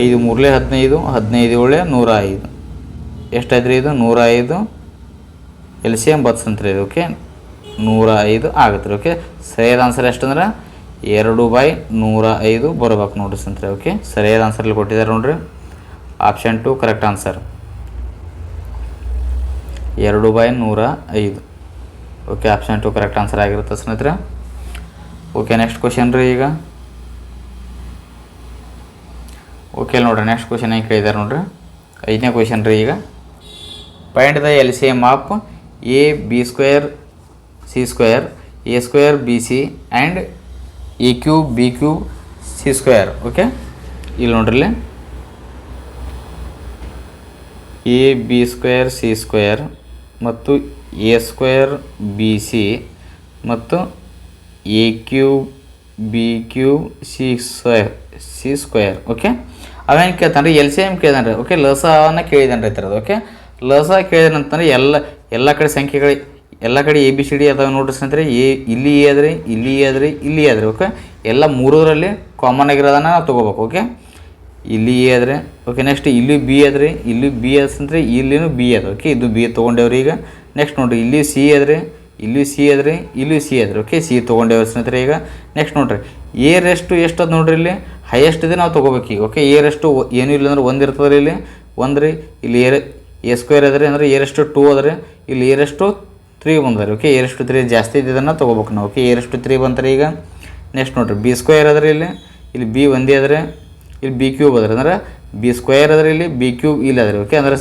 ಐದು ಮೂರಲೆ ಹದಿನೈದು ಹದಿನೈದು ಏಳೆ ನೂರ ಐದು ಎಷ್ಟಾಯ್ತು ರೀ ಇದು? ನೂರ ಐದು ಎಲ್ ಸಿ ಎಂ ಸಂತ್ರಿ ಇದು ಓಕೆ ನೂರ ಐದು ಆಗುತ್ತೆ ರೀ ಓಕೆ ಸರಿಯಾದ ಆನ್ಸರ್ ಎಷ್ಟಂದ್ರೆ ಎರಡು ಬೈ ನೂರ ಐದು ಬರ್ಬೇಕು ನೋಡ್ರಿ ಸ್ನೇಹಿತರೆ ಓಕೆ? ಸರಿಯಾದ ಆನ್ಸರ್ಲಿ ಕೊಟ್ಟಿದ್ದಾರೆ ನೋಡ್ರಿ. ಆಪ್ಷನ್ ಟು ಕರೆಕ್ಟ್ ಆನ್ಸರ್ ಎರಡು ಬೈ ನೂರ ಐದು. Okay option two correct answer ಆಗಿರುತ್ತೆ ಸ್ನೇಹಿತರೆ. ಓಕೆ ನೆಕ್ಸ್ಟ್ ಕ್ವಶನ್ ರೀ ಈಗ. ಓಕೆ ನೋಡ್ರಿ ನೆಕ್ಸ್ಟ್ ಕ್ವಶನ್ ಏನು ಕೇಳಿದ್ದಾರೆ ನೋಡ್ರಿ. ಐದನೇ ಕ್ವಶನ್ ರೀ ಈಗ. Point the L C M of A B square C square A square B C and A cube B cube C square okay ಇಲ್ಲಿ ನೋಡ್ರಿ A B square C square ಮತ್ತು A square B C ಮತ್ತು A cube B cube C square C square okay ಅವೇನು ಕೇಳ್ತಾನೆ L C M ಕೇಳಿದಾನೆ okay ಲಸನ ಕೇಳಿದಾನೆ ರೀ ಓಕೆ ಲಸ ಕೇಳಿದಂತಂದ್ರೆ ಎಲ್ಲ ಎಲ್ಲ ಕಡೆ ಸಂಖ್ಯೆಗಳು ಎಲ್ಲ ಕಡೆ ಎ ಬಿ ಸಿ ಡಿ ಅದಾವೆ ನೋಡ್ರಿ ಸ್ನೇಹಿತರೆ. ಎ ಇಲ್ಲಿ ಎ ಅದ್ರಿ ಇಲ್ಲಿ ಎ ಅದ್ರಿ ಇಲ್ಲಿ ಅದ್ರಿ ಓಕೆ ಎಲ್ಲ ಮೂರರಲ್ಲಿ ಕಾಮನ್ ಆಗಿರೋದನ್ನ ನಾವು ತೊಗೋಬೇಕು ಓಕೆ ಇಲ್ಲಿ ಎ ಆದರೆ ಓಕೆ ನೆಕ್ಸ್ಟ್ ಇಲ್ಲಿ ಬಿ ಅದ್ರಿ ಇಲ್ಲಿ ಬಿ ಅಂದ್ರೆ ಇಲ್ಲಿನೂ ಬಿ ಅದ ಓಕೆ ಇದು ಬಿ ತೊಗೊಂಡೇವ್ರಿ ಈಗ. ನೆಕ್ಸ್ಟ್ ನೋಡಿರಿ, ಇಲ್ಲಿ ಸಿ ಅದ್ರಿ ಇಲ್ಲಿ ಸಿ ಅದ್ರಿ ಇಲ್ಲಿ ಸಿ ಅದ್ರಿ ಓಕೆ ಸಿ ತೊಗೊಂಡೇವ್ರಿ ಸ್ನೇಹಿತರೆ ಈಗ. ನೆಕ್ಸ್ಟ್ ನೋಡ್ರಿ ಎ ರೆಸ್ಟು ಎಷ್ಟು ಅದು ನೋಡ್ರಿ ಇಲ್ಲಿ? ಹೈಯೆಸ್ಟ್ ಇದೆ ನಾವು ತೊಗೋಬೇಕು ಈಗ ಓಕೆ ಎ ರೆಸ್ಟು ಏನೂ ಇಲ್ಲ ಅಂದ್ರೆ ಒಂದು ಇರ್ತದೆ ರೀ ಇಲ್ಲಿ ಒಂದು ರೀ ಇಲ್ಲಿ ಎ ಎ ಸ್ಕ್ವೇರ್ ಆದರೆ ಅಂದರೆ ಏರಷ್ಟು ಟೂ ಆದರೆ, ಇಲ್ಲಿ ಏರಷ್ಟು ತ್ರೀ ಬಂದರಿ ಓಕೆ ಏರಷ್ಟು ತ್ರೀ ಜಾಸ್ತಿ ಇದ್ದಿದ್ದನ್ನು ತೊಗೋಬೇಕು ನಾವು. ಓಕೆ ಏರಷ್ಟು ತ್ರೀ ಬಂತಾರೆ ಈಗ. ನೆಕ್ಸ್ಟ್ ನೋಡ್ರಿ ಬಿ ಸ್ಕ್ವೇರ್ ಅದ್ರಿ ಇಲ್ಲಿ. ಇಲ್ಲಿ ಬಿ ಒಂದೇ ಆದರೆ ಇಲ್ಲಿ ಬಿ ಕ್ಯೂಬ್ ಅದ್ರಿ. ಅಂದ್ರೆ ಬಿ ಸ್ಕ್ವೇರ್ ಅದ್ರಿ ಇಲ್ಲಿ ಬಿ ಕ್ಯೂಬ್ ಇಲ್ಲ ಅದ್ರಿ. ಓಕೆ ಅಂದ್ರೆ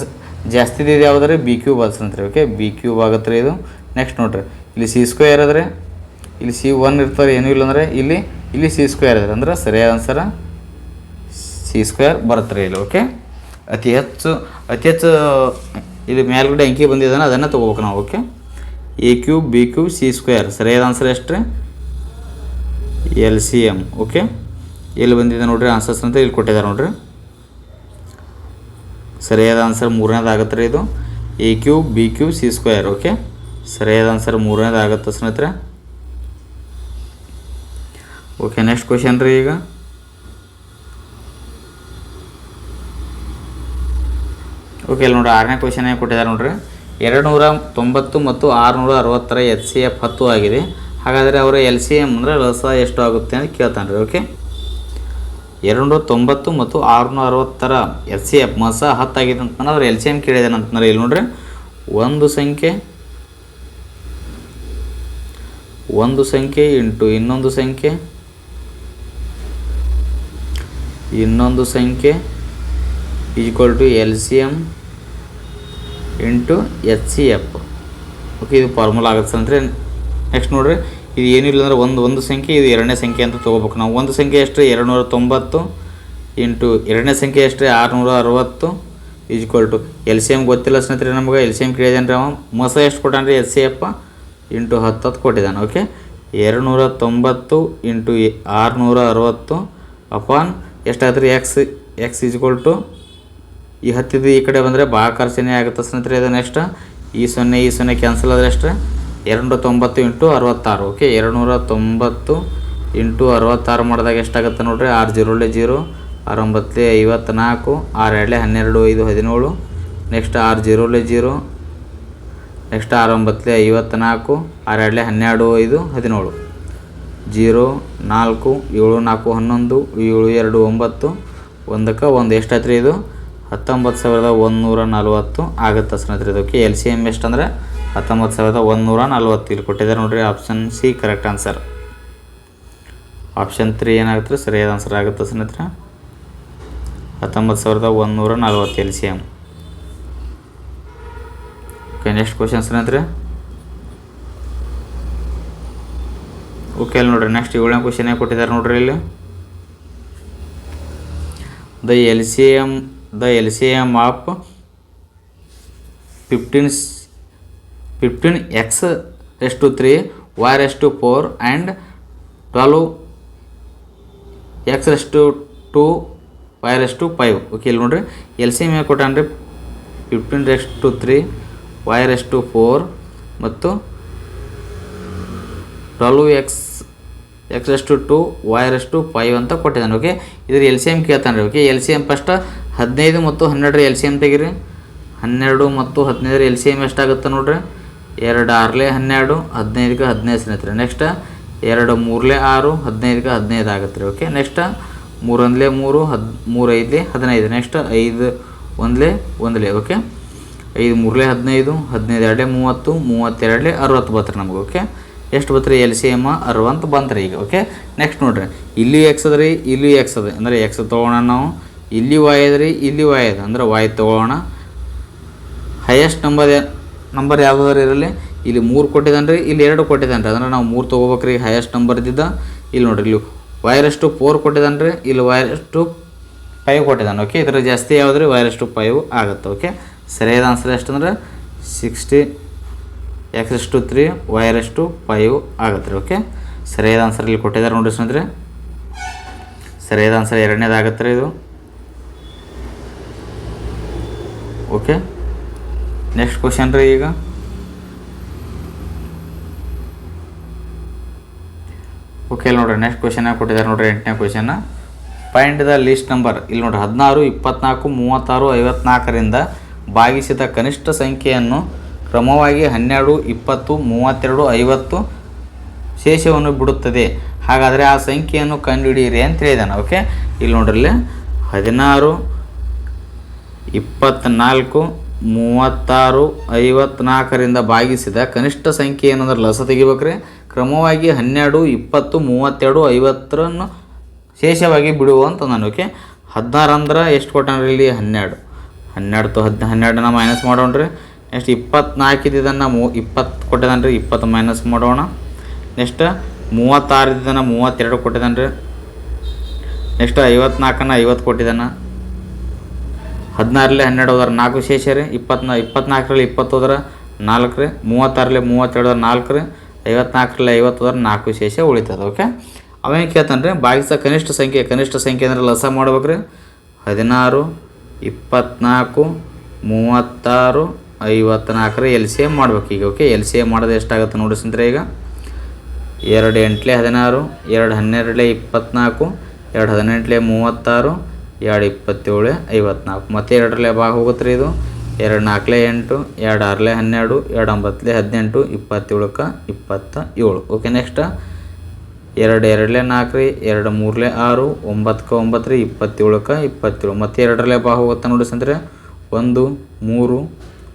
ಜಾಸ್ತಿ ಇದೆ ಯಾವ್ದಾರೆ? ಬಿ ಕ್ಯೂಬ್ ಅನ್ಸಂತ್ರಿ ಓಕೆ ಬಿ ಕ್ಯೂಬ್ ಆಗತ್ತೆ ಇದು. ನೆಕ್ಸ್ಟ್ ನೋಡ್ರಿ, ಇಲ್ಲಿ ಸಿ ಸ್ಕ್ವೇರ್ ಅದ್ರೆ. ಇಲ್ಲಿ ಸಿ ಒನ್ ಇರ್ತಾರೆ ಏನೂ ಇಲ್ಲ ಅಂದರೆ ಇಲ್ಲಿ ಇಲ್ಲಿ ಸಿ ಸ್ಕ್ವೇರ್ ಅದ್ರಿ. ಅಂದ್ರೆ ಸರಿಯಾದ ಆನ್ಸರ ಸಿ ಸ್ಕ್ವೇರ್ ಬರುತ್ತೆ ಇಲ್ಲಿ. ಓಕೆ ಅತಿ ಹೆಚ್ಚು ಅತಿ ಹೆಚ್ಚು ಇಲ್ಲಿ ಮೇಲ್ಗಡೆ ಅಂಕಿ ಬಂದಿದ್ದಾನೆ ಅದನ್ನು ತೊಗೋಬೇಕು ನಾವು. Okay A cube B cube C square ಸರಿಯಾದ ಆನ್ಸರ್ ಎಷ್ಟು ರೀ ಎಲ್ ಸಿ ಎಂ ಓಕೆ ಎಲ್ಲಿ ಬಂದಿದೆ ನೋಡ್ರಿ ಆನ್ಸರ್ಸ್ ಅಂತ ಇಲ್ಲಿ ಕೊಟ್ಟಿದ್ದಾರೆ ನೋಡ್ರಿ. ಸರಿಯಾದ ಆನ್ಸರ್ ಮೂರನೇದು ಆಗತ್ತೆ ರೀ ಇದು A cube B cube C square okay ಸರಿಯಾದ ಆನ್ಸರ್ ಮೂರನೇದು ಆಗತ್ತೆ ಸ್ನೇಹಿತರೆ. ಓಕೆ ನೆಕ್ಸ್ಟ್ ಕ್ವಶನ್ ರೀ ಈಗ. ಓಕೆ ಇಲ್ಲಿ ನೋಡ್ರಿ ಆರನೇ ಕ್ವಶನ್ ಕೊಟ್ಟಿದ್ದಾರೆ ನೋಡ್ರಿ. ಎರಡು ನೂರ ತೊಂಬತ್ತು ಮತ್ತು ಆರುನೂರ ಅರವತ್ತರ ಎಚ್ ಸಿ ಎಫ್ ಹತ್ತು ಆಗಿದೆ. ಹಾಗಾದರೆ ಅವರ ಎಲ್ ಸಿ ಎಂ ಅಂದರೆ ರಸ ಎಷ್ಟು ಆಗುತ್ತೆ ಅಂತ ಕೇಳ್ತಾನೆ ರೀ, ಓಕೆ? ಎರಡು ನೂರ ತೊಂಬತ್ತು ಮತ್ತು ಆರುನೂರ ಅರವತ್ತರ ಎಚ್ ಸಿ ಎಫ್ ಮಸ ಹತ್ತಾಗಿದೆ ಅಂತಂದ್ರೆ ಅವ್ರು ಎಲ್ ಸಿ ಎಂ ಕೇಳಿದಾನೆ ಅಂತಂದ್ರೆ ಇಲ್ಲಿ ನೋಡ್ರಿ. ಒಂದು ಸಂಖ್ಯೆ ಒಂದು ಸಂಖ್ಯೆ ಇಂಟು ಇನ್ನೊಂದು ಸಂಖ್ಯೆ ಇನ್ನೊಂದು ಸಂಖ್ಯೆ equal to L C M into H C F. Okay ಇದು ಫಾರ್ಮುಲಾ ಆಗುತ್ತೆ ಅಂದರೆ ನೆಕ್ಸ್ಟ್ ನೋಡ್ರಿ, ಇದು ಏನಿಲ್ಲ ಅಂದರೆ ಒಂದು ಒಂದು ಸಂಖ್ಯೆ, ಇದು ಎರಡನೇ ಸಂಖ್ಯೆ ಅಂತ ತೊಗೋಬೇಕು. ನಾವು ಒಂದು ಸಂಖ್ಯೆ ಎಷ್ಟು ಎರಡು ನೂರ ತೊಂಬತ್ತು ಇಂಟು ಎರಡನೇ ಸಂಖ್ಯೆ ಎಷ್ಟು ಆರುನೂರ ಅರವತ್ತು equal to L C M ಗೊತ್ತಿಲ್ಲ ಸ್ನೇಹಿತರೆ ನಮಗೆ. ಎಲ್ ಸಿ ಎಂ ಕೇಳಿದಾನೆ ಅವ ಮೊಸ ಎಷ್ಟು ಕೊಟ್ಟಾನ ರೀ ಎಸ್ ಸಿ ಎಫ್ ಇಂಟು ಹತ್ತು ಹತ್ತು ಕೊಟ್ಟಿದ್ದಾನೆ ಓಕೆ ಎರಡು ನೂರ ತೊಂಬತ್ತು ಇಂಟು ಆರುನೂರ ಅರವತ್ತು ಅಪಾನ್ ಎಷ್ಟಾಯ್ತು ರೀ ಎಕ್ಸ್ ಎಕ್ಸ್ ಈಜ್ವಲ್ ಟು ಈ ಹತ್ತಿದ್ದು ಈ ಕಡೆ ಬಂದರೆ ಭಾಗಾಕರ್ಷಣೆ ಆಗುತ್ತೆ ಸ್ನೇಹಿತರೆ ಇದು ನೆಕ್ಸ್ಟ್ ಈ ಸೊನ್ನೆ ಈ ಸೊನ್ನೆ ಕ್ಯಾನ್ಸಲ್ ಆದರೆ ಎಷ್ಟು ಎರಡು ತೊಂಬತ್ತು ಇಂಟು ಅರವತ್ತಾರು, ಓಕೆ? ಎರಡು ನೂರ ತೊಂಬತ್ತು ಇಂಟು ಅರವತ್ತಾರು ಮಾಡಿದಾಗ ಎಷ್ಟಾಗುತ್ತೆ ನೋಡ್ರಿ? ಆರು ಜೀರೋಲೆ ಜೀರೋ ಆರು ಒಂಬತ್ತಲೆ ಐವತ್ತ್ನಾಲ್ಕು ಆರು ಎರಡಲೆ ಹನ್ನೆರಡು, ಐದು ಹದಿನೇಳು. ನೆಕ್ಸ್ಟ್ ಆರು ಜೀರೋಲೆ ಜೀರೋ, ನೆಕ್ಸ್ಟ್ ಆರು ಒಂಬತ್ತಲೆ ಐವತ್ತ್ನಾಲ್ಕು ಆರು ಎರಡಲೆ ಹನ್ನೆರಡು, ಐದು ಹದಿನೇಳು. ಜೀರೋ, ನಾಲ್ಕು, ಏಳು, ನಾಲ್ಕು, ಹನ್ನೊಂದು, ಏಳು, ಎರಡು, ಒಂಬತ್ತು. ಒಂದಕ್ಕೆ ಒಂದು. ಎಷ್ಟಾಯ್ತು ರೀ ಇದು? ಹತ್ತೊಂಬತ್ತು ಸಾವಿರದ ಒಂದುನೂರ ನಲ್ವತ್ತು ಆಗುತ್ತೆ ಸ್ನೇಹಿತರೆ. ಇದಕ್ಕೆ ಎಲ್ ಸಿ ಎಂ ಎಷ್ಟು ಅಂದರೆ ಹತ್ತೊಂಬತ್ತು ಸಾವಿರದ ಒಂದುನೂರ ನಲವತ್ತು ಇಲ್ಲಿ ಕೊಟ್ಟಿದ್ದಾರೆ ನೋಡಿರಿ option C correct answer option three ಏನಾಗುತ್ತೆ? ಸರಿಯಾದ ಆನ್ಸರ್ ಆಗುತ್ತೆ ಸ್ನೇಹಿತರೆ. ಹತ್ತೊಂಬತ್ತು ಸಾವಿರದ ಒಂದುನೂರ ನಲ್ವತ್ತು L C M okay next question ಸ್ನೇಹಿತರೆ. ಓಕೆ ಅಲ್ಲಿ ನೋಡಿರಿ ನೆಕ್ಸ್ಟ್ ಏಳನೇ ಕ್ವಶನ್ ಕೊಟ್ಟಿದ್ದಾರೆ ನೋಡ್ರಿ ಇಲ್ಲಿ. The L C M the L C M of fifteen fifteen X S two three wire S two four and twelve X S two two wire S to five okay ಇಲ್ಲಿ ನೋಡ್ರಿ. L C M ಯಾಕೆ ಕೊಟ್ಟಾನ್ರಿ fifteen S to three wire S to four ಮತ್ತು twelve X X S two two wire S to five ಅಂತ ಕೊಟ್ಟಿದ್ದಾನೆ. Okay ಇದ್ರ L C M ಕೇಳ್ತಾನೆ. ರೀ okay L C M first ಹದಿನೈದು ಮತ್ತು ಹನ್ನೆರಡರ ಎಲ್ ಸಿ ಎಂ ತೆಗೀರಿ. ಹನ್ನೆರಡು ಮತ್ತು ಹದಿನೈದರ ಎಲ್ ಸಿ ಎಂ ಎಷ್ಟಾಗುತ್ತೆ ನೋಡ್ರಿ? ಎರಡು ಆರ್ಲೆ ಹನ್ನೆರಡು ಹದಿನೈದಕ್ಕೆ ಹದಿನೈದು ಸ್ನೇಹಿತರೆ. ನೆಕ್ಸ್ಟ್ ಎರಡು ಮೂರಲೆ ಆರು ಹದಿನೈದಕ್ಕೆ ಹದಿನೈದು ಆಗುತ್ತೆ ರೀ. ಓಕೆ ನೆಕ್ಸ್ಟ್ ಮೂರೊಂದಲೇ ಮೂರು, ಹದ್ ಮೂರು ಹದಿನೈದು. ನೆಕ್ಸ್ಟ್ ಐದು ಒಂದಲೇ ಒಂದಲೇ. ಓಕೆ ಐದು ಮೂರಲೆ ಹದಿನೈದು ಹದಿನೈದು ಎರಡೇ ಮೂವತ್ತು ಮೂವತ್ತೆರಡಲೇ ಅರವತ್ತು ಬತ್ರಿ ನಮಗೆ. ಓಕೆ ಎಷ್ಟು ಬತ್ರಿ ಎಲ್ ಸಿ ಎಂ ಅರವತ್ತು ಬಂತ್ರಿ ಈಗ. ಓಕೆ ನೆಕ್ಸ್ಟ್ ನೋಡ್ರಿ. ಇಲ್ಲಿ ಎಕ್ಸ್ ಅದ ರೀ ಇಲ್ಲಿ ಎಕ್ಸ್ ಅದ ಅಂದರೆ ಎಕ್ಸ್ ತೊಗೊಳೋಣ ನಾವು. ಇಲ್ಲಿ ವಾಯ್ ಅದ ರೀ ಇಲ್ಲಿ ವಾಯ್ ಅದ ಅಂದ್ರೆ ವಾಯ್ ತೊಗೊಳ್ಳೋಣ ಹೈಯೆಸ್ಟ್ ನಂಬರ್ ನಂಬರ್ ಯಾವುದಾದ್ರು ಇರಲಿ. ಇಲ್ಲಿ ಮೂರು ಕೊಟ್ಟಿದ್ದಾನೆ ರೀ, ಇಲ್ಲಿ ಎರಡು ಕೊಟ್ಟಿದ್ದಾನೆ ರೀ. ಅಂದ್ರೆ ನಾವು ಮೂರು ತೊಗೋಬೇಕ್ರಿ ಹೈಯೆಸ್ಟ್ ನಂಬರ್ ಇದ್ದಿದ್ದ. ಇಲ್ಲಿ ನೋಡಿರಿ, ಇಲ್ಲಿ ವೈರಷ್ಟು ಫೋರ್ ಕೊಟ್ಟಿದ್ದಾನೆ ರೀ, ಇಲ್ಲಿ ವೈರಷ್ಟು ಫೈವ್ ಕೊಟ್ಟಿದ್ದಾನೆ ಓಕೆ ಇದರ ಜಾಸ್ತಿ ಯಾವುದ್ರಿ ವೈರ್ ವೈರಸ್ ಟು ಫೈವ್ ಆಗುತ್ತೆ ಓಕೆ ಸರಿಯಾದ ಆನ್ಸರ್ ಎಷ್ಟಂದ್ರೆ sixty X two three ವೈರಷ್ಟು five ಆಗುತ್ತೆ ರೀ ಓಕೆ ಸರಿಯಾದ ಆನ್ಸರ್ ಇಲ್ಲಿ ಕೊಟ್ಟಿದ್ದಾರೆ ನೋಡಿ ಸ್ನೇಹಿತರೆ. ಸರಿಯಾದ ಆನ್ಸರ್ ಎರಡನೇದಾಗತ್ತೆ ರೀ ಇದು. ಓಕೆ ನೆಕ್ಸ್ಟ್ ಕ್ವಶನ್ ರೀ ಈಗ. ಓಕೆ ಇಲ್ಲಿ ನೋಡ್ರಿ ನೆಕ್ಸ್ಟ್ ಕ್ವಶನ್ ಕೊಟ್ಟಿದ್ದಾರೆ ನೋಡ್ರಿ ಎಂಟನೇ question find the least number ಇಲ್ಲಿ ನೋಡ್ರಿ, ಹದಿನಾರು, ಇಪ್ಪತ್ನಾಲ್ಕು, ಮೂವತ್ತಾರು, ಐವತ್ನಾಲ್ಕರಿಂದ ಭಾಗಿಸಿದ ಕನಿಷ್ಠ ಸಂಖ್ಯೆಯನ್ನು ಕ್ರಮವಾಗಿ ಹನ್ನೆರಡು, ಇಪ್ಪತ್ತು, ಮೂವತ್ತೆರಡು, ಐವತ್ತು ಶೇಷವನ್ನು ಬಿಡುತ್ತದೆ. ಹಾಗಾದರೆ ಆ ಸಂಖ್ಯೆಯನ್ನು ಕಂಡುಹಿಡಿಯಿರಿ ಅಂತ ಹೇಳಿದಾನೆ. ಓಕೆ ಇಲ್ಲಿ ನೋಡ್ರಿ ಇಲ್ಲಿ ಹದಿನಾರು ಇಪ್ಪತ್ತ್ನಾಲ್ಕು ಮೂವತ್ತಾರು ಐವತ್ನಾಲ್ಕರಿಂದ ಭಾಗಿಸಿದ ಕನಿಷ್ಠ ಸಂಖ್ಯೆ ಏನಂದ್ರೆ ಲಸ ತೆಗಿಬೇಕ್ರಿ. ಕ್ರಮವಾಗಿ ಹನ್ನೆರಡು, ಇಪ್ಪತ್ತು, ಮೂವತ್ತೆರಡು, ಐವತ್ತರನ್ನು ಶೇಷವಾಗಿ ಬಿಡುವಂತ ನಾನು, ಓಕೆ? ಹದಿನಾರು ಅಂದ್ರೆ ಎಷ್ಟು ಕೊಟ್ಟಾನ್ರಿ ಇಲ್ಲಿ? ಹನ್ನೆರಡು. ಹನ್ನೆರಡು ತು ಹದ್, ಹನ್ನೆರಡನ್ನ ಮೈನಸ್ ಮಾಡೋಣ್ರಿ. ನೆಕ್ಸ್ಟ್ ಇಪ್ಪತ್ನಾಲ್ಕಿದ್ದನ್ನು ಮೂ, ಇಪ್ಪತ್ತು ಕೊಟ್ಟಿದ್ದಾನೆ ರೀ ಇಪ್ಪತ್ತು ಮೈನಸ್ ಮಾಡೋಣ. ನೆಕ್ಸ್ಟ್ ಮೂವತ್ತಾರು ಇದನ್ನು ಮೂವತ್ತೆರಡು ಕೊಟ್ಟಿದ್ದಾನೆ ರೀ ನೆಕ್ಸ್ಟ್ ಐವತ್ನಾಲ್ಕನ್ನು ಐವತ್ತು ಕೊಟ್ಟಿದ್ದಾನೆ. ಹದಿನಾರರಲ್ಲಿ ಹನ್ನೆರಡು ಹೋದ್ರೆ ನಾಲ್ಕು ಶೇಷ ರೀ ಇಪ್ಪತ್ನಾ ಇಪ್ಪತ್ನಾಲ್ಕರಲ್ಲಿ ಇಪ್ಪತ್ತು ಹೋದ್ರೆ ನಾಲ್ಕು ರೀ ಮೂವತ್ತಾರಲ್ಲಿ ಮೂವತ್ತೆರಡು ನಾಲ್ಕು ರೀ ಐವತ್ನಾಲ್ಕರಲ್ಲಿ ಐವತ್ತು ಹೋದ್ರೆ ನಾಲ್ಕು ಶೇಷ ಉಳಿತದೆ ಓಕೆ ಅವೇನು ಕೇಳ್ತಾನೆ ರೀ ಭಾಗಿಸ ಕನಿಷ್ಠ ಸಂಖ್ಯೆ ಕನಿಷ್ಠ ಸಂಖ್ಯೆ ಅಂದರೆ ಲಸ ಮಾಡ್ಬೇಕು ರೀ ಹದಿನಾರು, ಇಪ್ಪತ್ನಾಲ್ಕು, ಮೂವತ್ತಾರು, ಐವತ್ನಾಲ್ಕರ ಎಲ್ ಸಿ ಎಂ ಮಾಡ್ಬೇಕು ಈಗ ಓಕೆ ಎಲ್ ಸಿ ಎಂ ಮಾಡೋದು ಎಷ್ಟಾಗುತ್ತೆ ನೋಡಿ ಸ್ನೇಹಿತರೆ ಈಗ. ಎರಡು ಎಂಟ್ಲೆ ಹದಿನಾರು, ಎರಡು ಹನ್ನೆರಡಲೆ ಇಪ್ಪತ್ನಾಲ್ಕು, ಎರಡು ಹದಿನೆಂಟಲೆ ಮೂವತ್ತಾರು ಎರಡು ಇಪ್ಪತ್ತೇಳು ಐವತ್ನಾಲ್ಕು. ಮತ್ತು ಎರಡರಲ್ಲೇ ಭಾಗ ಹೋಗುತ್ತೆ ರೀ ಇದು. ಎರಡು ನಾಲ್ಕಲೆ ಎಂಟು ಎರಡು ಆರಲೆ ಹನ್ನೆರಡು ಎರಡು ಒಂಬತ್ತಲೆ ಹದಿನೆಂಟು, ಇಪ್ಪತ್ತೇಳಕ್ಕೆ ಇಪ್ಪತ್ತ ಏಳು ಓಕೆ ನೆಕ್ಸ್ಟ್ ಎರಡು ಎರಡಲೇ ನಾಲ್ಕು ರೀ, ಎರಡು ಮೂರಲೆ ಆರು, ಒಂಬತ್ತಕ್ಕೆ ಒಂಬತ್ತು ರೀ, ಇಪ್ಪತ್ತೇಳಕ್ಕೆ ಇಪ್ಪತ್ತೇಳು. ಮತ್ತು ಎರಡರಲ್ಲೇ ಭಾಗ ಹೋಗುತ್ತೆ ನೋಡಿ ಸಂದ್ರೆ ಒಂದು, ಮೂರು,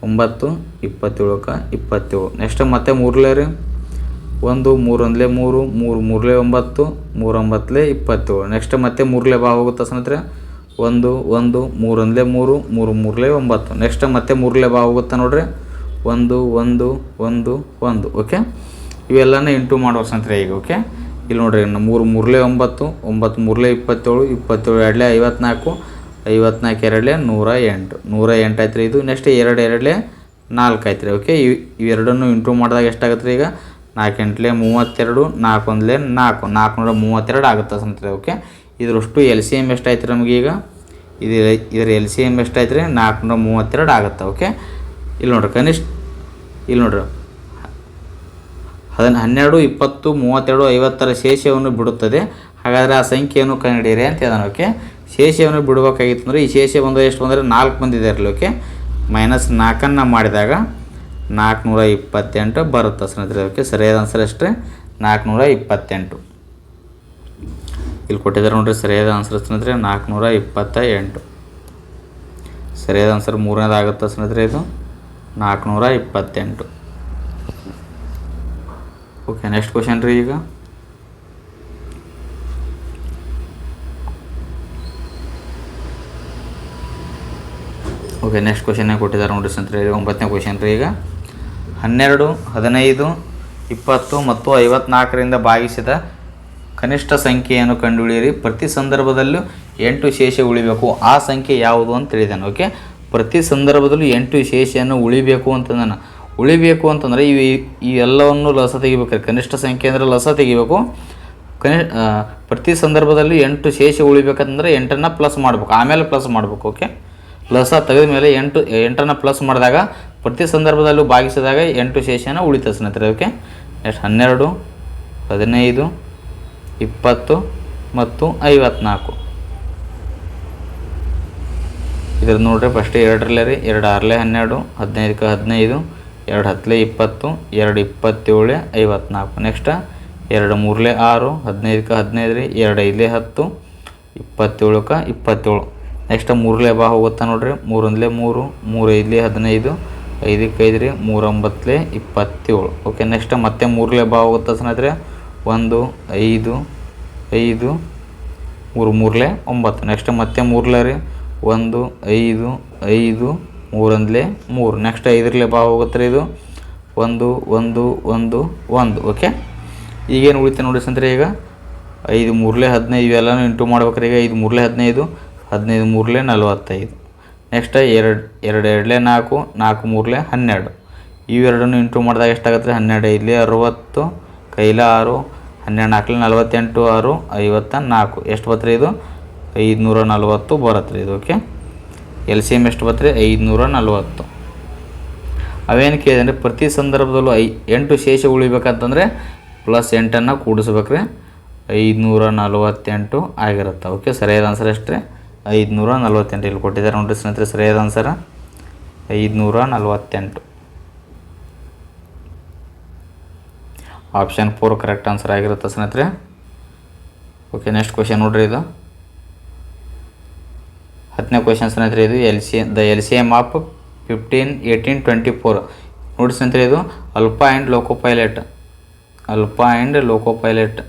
ಒಂಬತ್ತು, ಇಪ್ಪತ್ತೇಳಕ್ಕೆ ಇಪ್ಪತ್ತೇಳು. ನೆಕ್ಸ್ಟ್ ಮತ್ತೆ ಮೂರಲೇ ರೀ. ಒಂದು, ಮೂರೊಂದಲೇ ಮೂರು ಮೂರು ಮೂರಲೆ ಒಂಬತ್ತು, ಮೂರೊಂಬತ್ತಲೇ ಇಪ್ಪತ್ತೇಳು. ನೆಕ್ಸ್ಟ್ ಮತ್ತೆ ಮೂರಲೆ ಭಾಗ ಹೋಗುತ್ತೆ ಸ್ನೇಹಿತರೆ ಒಂದು ಒಂದು, ಮೂರೊಂದಲೇ ಮೂರು ಮೂರು ಮೂರಲೇ ಒಂಬತ್ತು. ನೆಕ್ಸ್ಟ್ ಮತ್ತೆ ಮೂರಲೇ ಬಾ ಹೋಗುತ್ತೆ ನೋಡ್ರಿ. ಒಂದು ಒಂದು ಒಂದು ಒಂದು ಓಕೆ ಇವೆಲ್ಲನೂ ಇಂಟು ಮಾಡುವ ಸ್ನೇಹಿತರೆ ಈಗ ಓಕೆ ಇಲ್ಲಿ ನೋಡ್ರಿ ಮೂರು ಮೂರಲೇ ಒಂಬತ್ತು ಒಂಬತ್ತು ಮೂರಲೇ ಇಪ್ಪತ್ತೇಳು ಇಪ್ಪತ್ತೇಳು ಎರಡಲೇ ಐವತ್ನಾಲ್ಕು ಐವತ್ನಾಲ್ಕು ಎರಡಲೇ ನೂರ ಎಂಟು. ನೂರ ಎಂಟು ಆಯ್ತು ರೀ ಇದು ನೆಕ್ಸ್ಟ್ ಎರಡು ಎರಡಲೇ ನಾಲ್ಕು ಆಯ್ತು ರೀ ಓಕೆ ಇವು ಇವೆರಡನ್ನು ಇಂಟು ಮಾಡಿದಾಗ ಎಷ್ಟಾಗುತ್ತೆ ರೀ ಈಗ? ನಾಲ್ಕು ಎಂಟ್ಲೆ ಮೂವತ್ತೆರಡು ನಾಲ್ಕು. ನಾಲ್ಕು ನಾಲ್ಕುನೂರ ಮೂವತ್ತೆರಡು ಆಗುತ್ತೆ ಸಂತ್ರೆ ಓಕೆ ಇದ್ರಷ್ಟು ಎಲ್ ಸಿ ಎಂ ಎಷ್ಟು ಆಯ್ತು ನಮಗೆ ಈಗ? ಇದು ಇದರ ಎಲ್ ಸಿ ಎಂ ಎಷ್ಟು ಆಯ್ತು ರೀ ನಾಲ್ಕುನೂರ ಮೂವತ್ತೆರಡು ಆಗುತ್ತೆ ಓಕೆ ಇಲ್ಲಿ ನೋಡ್ರಿ, ಕನಿಷ್ಠ, ಇಲ್ಲಿ ನೋಡ್ರಿ. ಅದನ್ನು ಹನ್ನೆರಡು, ಇಪ್ಪತ್ತು, ಮೂವತ್ತೆರಡು, ಐವತ್ತರ ಶೇಷವನ್ನು ಬಿಡುತ್ತದೆ. ಹಾಗಾದರೆ ಆ ಸಂಖ್ಯೆಯನ್ನು ಕಂಡುಹಿಡಿಯಿರಿ ಅಂತ ಹೇಳೋಣ ಓಕೆ ಶೇಷವನ್ನು ಬಿಡಬೇಕಾಗಿತ್ತು ಅಂದರೆ ಈ ಶೇಷ ಬಂದು ಎಷ್ಟು ಬಂದರೆ ನಾಲ್ಕು ಬಂದಿದೆ ಇರಲಿ ಓಕೆ ಮೈನಸ್ ನಾಲ್ಕನ್ನು ಮಾಡಿದಾಗ ನಾಲ್ಕುನೂರ ಇಪ್ಪತ್ತೆಂಟು ಬರುತ್ತೆ ಸ್ನೇಹಿತರೆ ಓಕೆ ಸರಿಯಾದ ಆನ್ಸರ್ ಅಷ್ಟೇ ನಾಲ್ಕುನೂರ ಇಪ್ಪತ್ತೆಂಟು. ಇಲ್ಲಿ ಕೊಟ್ಟಿದ್ದಾರೆ ನೋಡ್ರಿ, ಸರಿಯಾದ ಆನ್ಸರ್ ಸ್ನೇಹಿತರೆ ನಾಲ್ಕುನೂರ ಇಪ್ಪತ್ತ ಎಂಟು ಸರಿಯಾದ ಆನ್ಸರ್ ಮೂರನೇದಾಗುತ್ತೆ ಸ್ನೇಹಿತರೆ ಇದು? ನಾಲ್ಕುನೂರ ಇಪ್ಪತ್ತೆಂಟು ಓಕೆ ನೆಕ್ಸ್ಟ್ ಕ್ವಶನ್ ರೀ ಈಗ. ಓಕೆ ನೆಕ್ಸ್ಟ್ ಕ್ವಶನ್ನೇ ಕೊಟ್ಟಿದ್ದಾರೆ ನೋಡಿರಿ ಸ್ನೇಹಿತರೆ ಒಂಬತ್ತನೇ ಕ್ವಶನ್ ರೀ ಈಗ. ಹನ್ನೆರಡು, ಹದಿನೈದು, ಇಪ್ಪತ್ತು ಮತ್ತು ಐವತ್ನಾಲ್ಕರಿಂದ ಭಾಗಿಸಿದ ಕನಿಷ್ಠ ಸಂಖ್ಯೆಯನ್ನು ಕಂಡುಹಿಡಿಯಿರಿ. ಪ್ರತಿ ಸಂದರ್ಭದಲ್ಲೂ ಎಂಟು ಶೇಷ ಉಳಿಬೇಕು. ಆ ಸಂಖ್ಯೆ ಯಾವುದು ಅಂತ ತಿಳಿದಾನೆ ಓಕೆ ಪ್ರತಿ ಸಂದರ್ಭದಲ್ಲೂ ಎಂಟು ಶೇಷೆಯನ್ನು ಉಳಿಬೇಕು ಅಂತ ನಾನು ಉಳಿಬೇಕು ಅಂತಂದರೆ ಇವು ಈ ಎಲ್ಲವನ್ನು ಲಸ ತೆಗಿಬೇಕು ಕನಿಷ್ಠ ಸಂಖ್ಯೆ ಅಂದರೆ ಲಸ ತೆಗಿಬೇಕು. ಕನಿ ಪ್ರತಿ ಸಂದರ್ಭದಲ್ಲಿ ಎಂಟು ಶೇಷ ಉಳಿಬೇಕಂದ್ರೆ ಎಂಟನ್ನು ಪ್ಲಸ್ ಮಾಡಬೇಕು. ಆಮೇಲೆ ಪ್ಲಸ್ ಮಾಡಬೇಕು. ಓಕೆ ಲಸ ತೆಗೆದ ಮೇಲೆ ಎಂಟು, ಎಂಟನ್ನು ಪ್ಲಸ್ ಮಾಡಿದಾಗ ಪ್ರತಿ ಸಂದರ್ಭದಲ್ಲೂ ಭಾಗಿಸಿದಾಗ ಎಂಟು ಶೇಷನ ಉಳಿತದೆ ಸ್ನೇಹಿತರೆ. ಓಕೆ ಎಷ್ಟು ಹನ್ನೆರಡು, ಹದಿನೈದು ಇಪ್ಪತ್ತು ಮತ್ತು ಐವತ್ನಾಲ್ಕು. ಇದ್ರ ನೋಡ್ರಿ ಫಸ್ಟ್ ಎರಡರಲ್ಲೇ ರೀ, ಎರಡು ಆರಲೆ ಹನ್ನೆರಡು ಹದಿನೈದಕ್ಕೆ ಹದಿನೈದು, ಎರಡು ಹತ್ತಲೆ ಇಪ್ಪತ್ತು, ಎರಡು ಇಪ್ಪತ್ತೇಳು ಐವತ್ನಾಲ್ಕು. ನೆಕ್ಸ್ಟ್ ಎರಡು ಮೂರಲೆ ಆರು ಹದಿನೈದಕ್ಕೆ ಹದಿನೈದು ರೀ, ಎರಡು ಐದಲೆ ಹತ್ತು ಇಪ್ಪತ್ತೇಳಕ್ಕೆ ಇಪ್ಪತ್ತೇಳು. ನೆಕ್ಸ್ಟ್ ಮೂರಲೆ ಬಾ ಹೋಗುತ್ತಾ ನೋಡ್ರಿ, ಮೂರೊಂದಲೇ ಮೂರು ಮೂರು ಐದಲೆ ಹದಿನೈದು, ಐದಕ್ಕೆ ಐದು ರೀ ಮೂರೊಂಬತ್ತಲೆ ಇಪ್ಪತ್ತೇಳು. ಓಕೆ ನೆಕ್ಸ್ಟ್ ಮತ್ತೆ ಮೂರಲೆ ಬಾ ಹೋಗುತ್ತಾ ಸ್ನೇಹಿತರೆ ಒಂದು, ಐದು ಐದು, ಮೂರು ಮೂರಲೆ ಒಂಬತ್ತು. ನೆಕ್ಸ್ಟ್ ಮತ್ತೆ ಮೂರಲೆ ರೀ. ಒಂದು, ಐದು ಐದು ಮೂರಂದ್ಲೆ ಮೂರು. ನೆಕ್ಸ್ಟ್ ಐದರಲ್ಲೇ ಬಾ ಹೋಗುತ್ತೆ ರೀ ಇದು. ಒಂದು ಒಂದು ಒಂದು ಒಂದು. ಓಕೆ ಈಗೇನು ಉಳಿತೆ ನೋಡಿ ಸ್ನೇಹಿತರೆ ಈಗ. ಐದು ಮೂರಲೆ ಹದಿನೈದು. ಇವೆಲ್ಲನೂ ಇಂಟು ಮಾಡ್ಬೇಕಾರೆ ಈಗ. ಐದು ಮೂರಲೆ ಹದಿನೈದು. ಹದಿನೈದು ಮೂರಲೆ ನಲವತ್ತೈದು. ನೆಕ್ಸ್ಟ್ ಎರಡು ಎರಡು ಎರಡಲೆ ನಾಲ್ಕು ನಾಲ್ಕು ಮೂರಲೆ ಹನ್ನೆರಡು. ಇವೆರಡನ್ನು ಇಂಟು ಮಾಡಿದಾಗ ಎಷ್ಟಾಗುತ್ತೆ ಹನ್ನೆರಡು. ಐದಲೇ ಅರುವತ್ತು, ಕೈಲ ಆರು ಹನ್ನೆರಡು ನಾಲ್ಕು ನಲವತ್ತೆಂಟು ಆರು ಐವತ್ತ ನಾಲ್ಕು. ಎಷ್ಟು ಬತ್ರಿ ಇದು? ಐದುನೂರ ನಲ್ವತ್ತು ಬರುತ್ತೆ ರೀ ಇದು, ಓಕೆ? ಎಲ್ ಸಿ ಎಂ ಎಷ್ಟು ಬತ್ರಿ? ಐದುನೂರ ನಲವತ್ತು ಅವೇನು ಕೇಳಿದೆ ಅಂದರೆ ಪ್ರತಿ ಸಂದರ್ಭದಲ್ಲೂ ಐ ಎಂಟು ಶೇಷ ಉಳಿಬೇಕಂತಂದರೆ ಪ್ಲಸ್ ಎಂಟನ್ನು ಕೂಡಿಸ್ಬೇಕ್ರಿ. ಐದುನೂರ ನಲವತ್ತೆಂಟು ಆಗಿರುತ್ತೆ. ಓಕೆ, ಸರಿಯಾದ ಆನ್ಸರ್ ರೀ ಐದುನೂರ ನಲವತ್ತೆಂಟು ಇಲ್ಲಿ ಕೊಟ್ಟಿದ್ದಾರೆ ನೋಡಿರಿ ಸ್ನೇಹಿತರೆ, ಸರಿಯಾದ ಆನ್ಸರ್ ಐದುನೂರ ನಲ್ವತ್ತೆಂಟು ಆಪ್ಷನ್ ಫೋರ್ ಕರೆಕ್ಟ್ ಆನ್ಸರ್ ಆಗಿರುತ್ತೆ ಸ್ನೇಹಿತರೆ. ಓಕೆ ನೆಕ್ಸ್ಟ್ ಕ್ವಶನ್ ನೋಡ್ರಿ ಇದು. ಹತ್ತನೇ ಕ್ವಶನ್ ಸ್ನೇಹಿತರೆ ಇದು L C the L C M of fifteen eighteen twenty four ನೋಡಿ ಸ್ನೇಹಿತರೆ ಇದು ALP and loco pilot ALP and loco pilot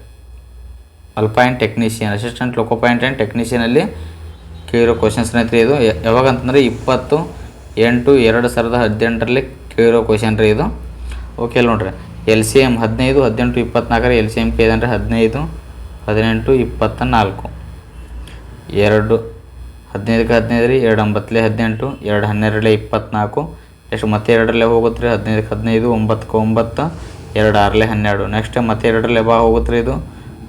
ALP and technician assistant loco pilot and ಟೆಕ್ನಿಷಿಯನಲ್ಲಿ ಕೇಳಿರೋ ಕ್ವಶನ್ ಸ್ನೇಹಿತರೆ ಇದು. ಯ- ಯಾವಾಗ ಅಂತಂದರೆ ಇಪ್ಪತ್ತು ಎಂಟು ಎರಡು ಸಾವಿರದ ಹದಿನೆಂಟರಲ್ಲಿ ಕೇಳಿರೋ ಕ್ವಶನ್ ರೀ ಇದು. ಓಕೆ ನೋಡ್ರಿ. ಎಲ್ ಸಿ ಎಂ ಹದಿನೈದು, ಹದಿನೆಂಟು ಇಪ್ಪತ್ನಾಲ್ಕರ ಎಲ್ ಸಿ ಎಂ ಕೆ ಅಂದರೆ ಹದಿನೈದು, ಹದಿನೆಂಟು ಇಪ್ಪತ್ತ ನಾಲ್ಕು ಎರಡು, ಹದಿನೈದಕ್ಕೆ ಹದಿನೈದು ರೀ, ಎರಡು ಒಂಬತ್ತಲೆ ಹದಿನೆಂಟು, ಎರಡು ಹನ್ನೆರಡಲೆ ಇಪ್ಪತ್ನಾಲ್ಕು. ನೆಕ್ಸ್ಟ್ ಮತ್ತೆ ಎರಡರಲ್ಲೇ ಹೋಗುತ್ತೆ ರೀ, ಹದಿನೈದಕ್ಕೆ ಹದಿನೈದು, ಒಂಬತ್ತಕ್ಕೆ ಒಂಬತ್ತು, ಎರಡು ಆರಲೆ ಹನ್ನೆರಡು. ನೆಕ್ಸ್ಟ್ ಮತ್ತೆ ಎರಡರಲ್ಲೇ ಬಾ ಹೋಗುತ್ತೆ ರೀ ಇದು.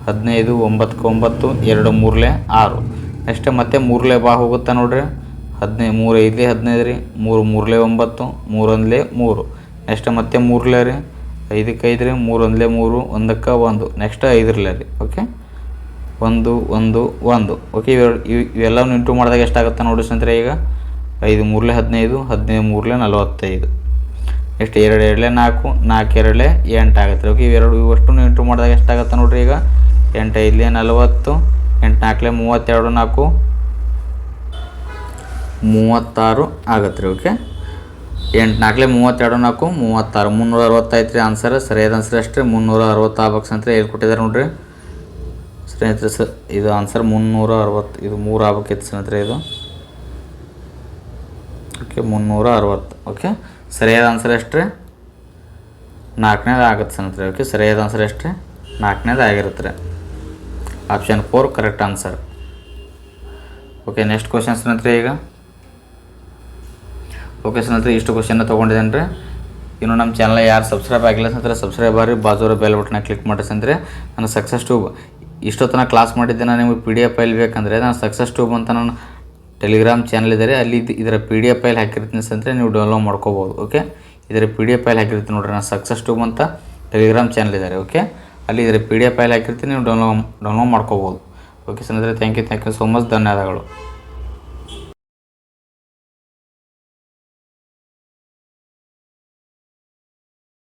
ಹದಿನೈದು, ಒಂಬತ್ತಕ್ಕೆ ಒಂಬತ್ತು, ಎರಡು ಮೂರಲೆ ಆರು. ನೆಕ್ಸ್ಟ್ ಮತ್ತೆ ಮೂರಲೆ ಬಾ ಹೋಗುತ್ತಾ ನೋಡ್ರಿ. ಹದಿನೈದು ಮೂರು ಐದಲೇ ಹದಿನೈದು ರೀ, ಮೂರು ಮೂರಲೆ ಒಂಬತ್ತು, ಮೂರೊಂದಲೇ ಮೂರು. ನೆಕ್ಸ್ಟ್ ಮತ್ತೆ ಮೂರಲೇ ರೀ. ಐದಕ್ಕೆ ಐದು ರೀ ಮೂರು ಒಂದಲೇ ಮೂರು, ಒಂದಕ್ಕೆ ಒಂದು. ನೆಕ್ಸ್ಟ್ ಐದರಲ್ಲೇ ಓಕೆ ಒಂದು ಒಂದು ಒಂದು. ಓಕೆ ಇವೆರಡು ಇವು ಇವೆಲ್ಲವನ್ನು ಇಂಟು ಮಾಡಿದಾಗ ಎಷ್ಟಾಗುತ್ತೆ ನೋಡಿ ಸ್ನೇಹಿತರೆ ಈಗ. ಐದು ಮೂರಲೆ ಹದಿನೈದು ಹದಿನೈದು ಮೂರಲೆ ನಲವತ್ತೈದು. ನೆಕ್ಸ್ಟ್ ಎರಡು ಎರಡಲೆ ನಾಲ್ಕು ನಾಲ್ಕು ಎರಡಲೆ ಎಂಟು ಆಗುತ್ತೆ. ಓಕೆ ಇವೆರಡು ಇವಷ್ಟು ಇಂಟು ಮಾಡಿದಾಗ ಎಷ್ಟಾಗುತ್ತೆ ನೋಡಿರಿ ಈಗ. ಎಂಟು ಐದಲೆ ನಲವತ್ತು, ಎಂಟು ನಾಲ್ಕಲೆ ಮೂವತ್ತೆರಡು ನಾಲ್ಕು. ಮೂವತ್ತಾರು ಆಗತ್ತೆ ರೀ ಓಕೆ ಎಂಟು ನಾಲ್ಕಲೆ ಮೂವತ್ತೆರಡು, ನಾಲ್ಕು, ಮೂವತ್ತಾರು, ಮುನ್ನೂರ ಅರವತ್ತೈತೆ ರೀ ಆನ್ಸರ್ ಸರಿಯಾದ ಆನ್ಸರ್ ಅಷ್ಟೇ, ಮುನ್ನೂರ ಅರವತ್ತು ಆಗ್ಬೇಕು ಅಂತ ಹೇಳಿ ಕೊಟ್ಟಿದ್ದಾರೆ ನೋಡ್ರಿ. ಸ್ನೇಹಿತರೆ ಸರ್ ಇದು ಆನ್ಸರ್ ಮುನ್ನೂರ ಅರವತ್ತು, ಇದು ಮೂರು ಆಗ್ಬೇಕಿತ್ತು ಸ್ನೇಹಿತರೆ ಇದು. ಓಕೆ ಮುನ್ನೂರ ಅರವತ್ತು ಓಕೆ ಸರಿಯಾದ ಆನ್ಸರ್ ಎಷ್ಟ್ರಿ ನಾಲ್ಕನೇದು ಆಗುತ್ತೆ ಸ್ನೇಹಿತರೆ ಓಕೆ ಸರಿಯಾದ ಆನ್ಸರ್ ಎಷ್ಟ್ರಿ ನಾಲ್ಕನೇದು ಆಗಿರುತ್ತೆ ರೀ. Option four correct answer okay next question ಸ್ನೇಹಿತರೆ ಈಗ. ಓಕೆ ಸ್ನೇಹಿತರೆ ಇಷ್ಟು ಕ್ವಶನ್ನ ತೊಗೊಂಡಿದ್ದೇನೆ ರೀ ಇನ್ನು ನಮ್ಮ ಚಾನಲ್ ಯಾರು ಸಬ್ಸ್ಕ್ರೈಬ್ ಆಗಿಲ್ಲ ಸ್ನೇಹಿತರೆ ಸಬ್ಸ್ಕ್ರೈಬ್ ಆಗಿ ಬಾಜೂರ ಬೆಲ್ ಬಟನ್ನ ಕ್ಲಿಕ್ ಮಾಡಿ ಅಂದರೆ ನಾನು ಸಕ್ಸಸ್ ಟ್ಯೂಬ್ ಇಷ್ಟೊತ್ತನ ಕ್ಲಾಸ್ ಮಾಡಿದ್ದೆ ನಾನು ನಿಮಗೆ ಪಿ ಡಿ ಎಫ್ ಫೈಲ್ ಬೇಕಂದರೆ ನಾನು ಸಕ್ಸಸ್ ಟೂಬ್ ಅಂತ ನಾನು ಟೆಲಿಗ್ರಾಮ್ ಚಾನಲ್ ಇದ್ದಾರೆ ಅಲ್ಲಿ ಇದ್- ಇದರ ಪಿ ಡಿ ಎಫ್ ಫೈಲ್ ಹಾಕಿರ್ತೀನಿ ಸ್ನೇಹಿತರೆ ನೀವು ಡೌನ್ಲೋಡ್ ಮಾಡ್ಕೋಬೋದು ಓಕೆ ಇದರ ಪಿ ಡಿ ಎಫ್ ಫೈಲ್ ಹಾಕಿರ್ತೀನಿ ನೋಡಿರಿ, ನಾನು ಸಕ್ಸಸ್ ಟೂಬ್ ಅಂತ ಟೆಲಿಗ್ರಾಮ್ ಚಾನಲ್ ಇದ್ದಾರೆ ಓಕೆ ಅಲ್ಲಿ ಇದರ ಪಿ ಡಿ ಎಫ್ ಫೈಲ್ ಹಾಕಿರ್ತೀನಿ, ನೀವು ಡೌನ್ಲೋಡ್ ಡೌನ್ಲೋಡ್ ಮಾಡ್ಕೋಬೋದು. ಓಕೆ ಸ್ನೇಹಿತರೆ thank you thank you so much ಧನ್ಯವಾದಗಳು.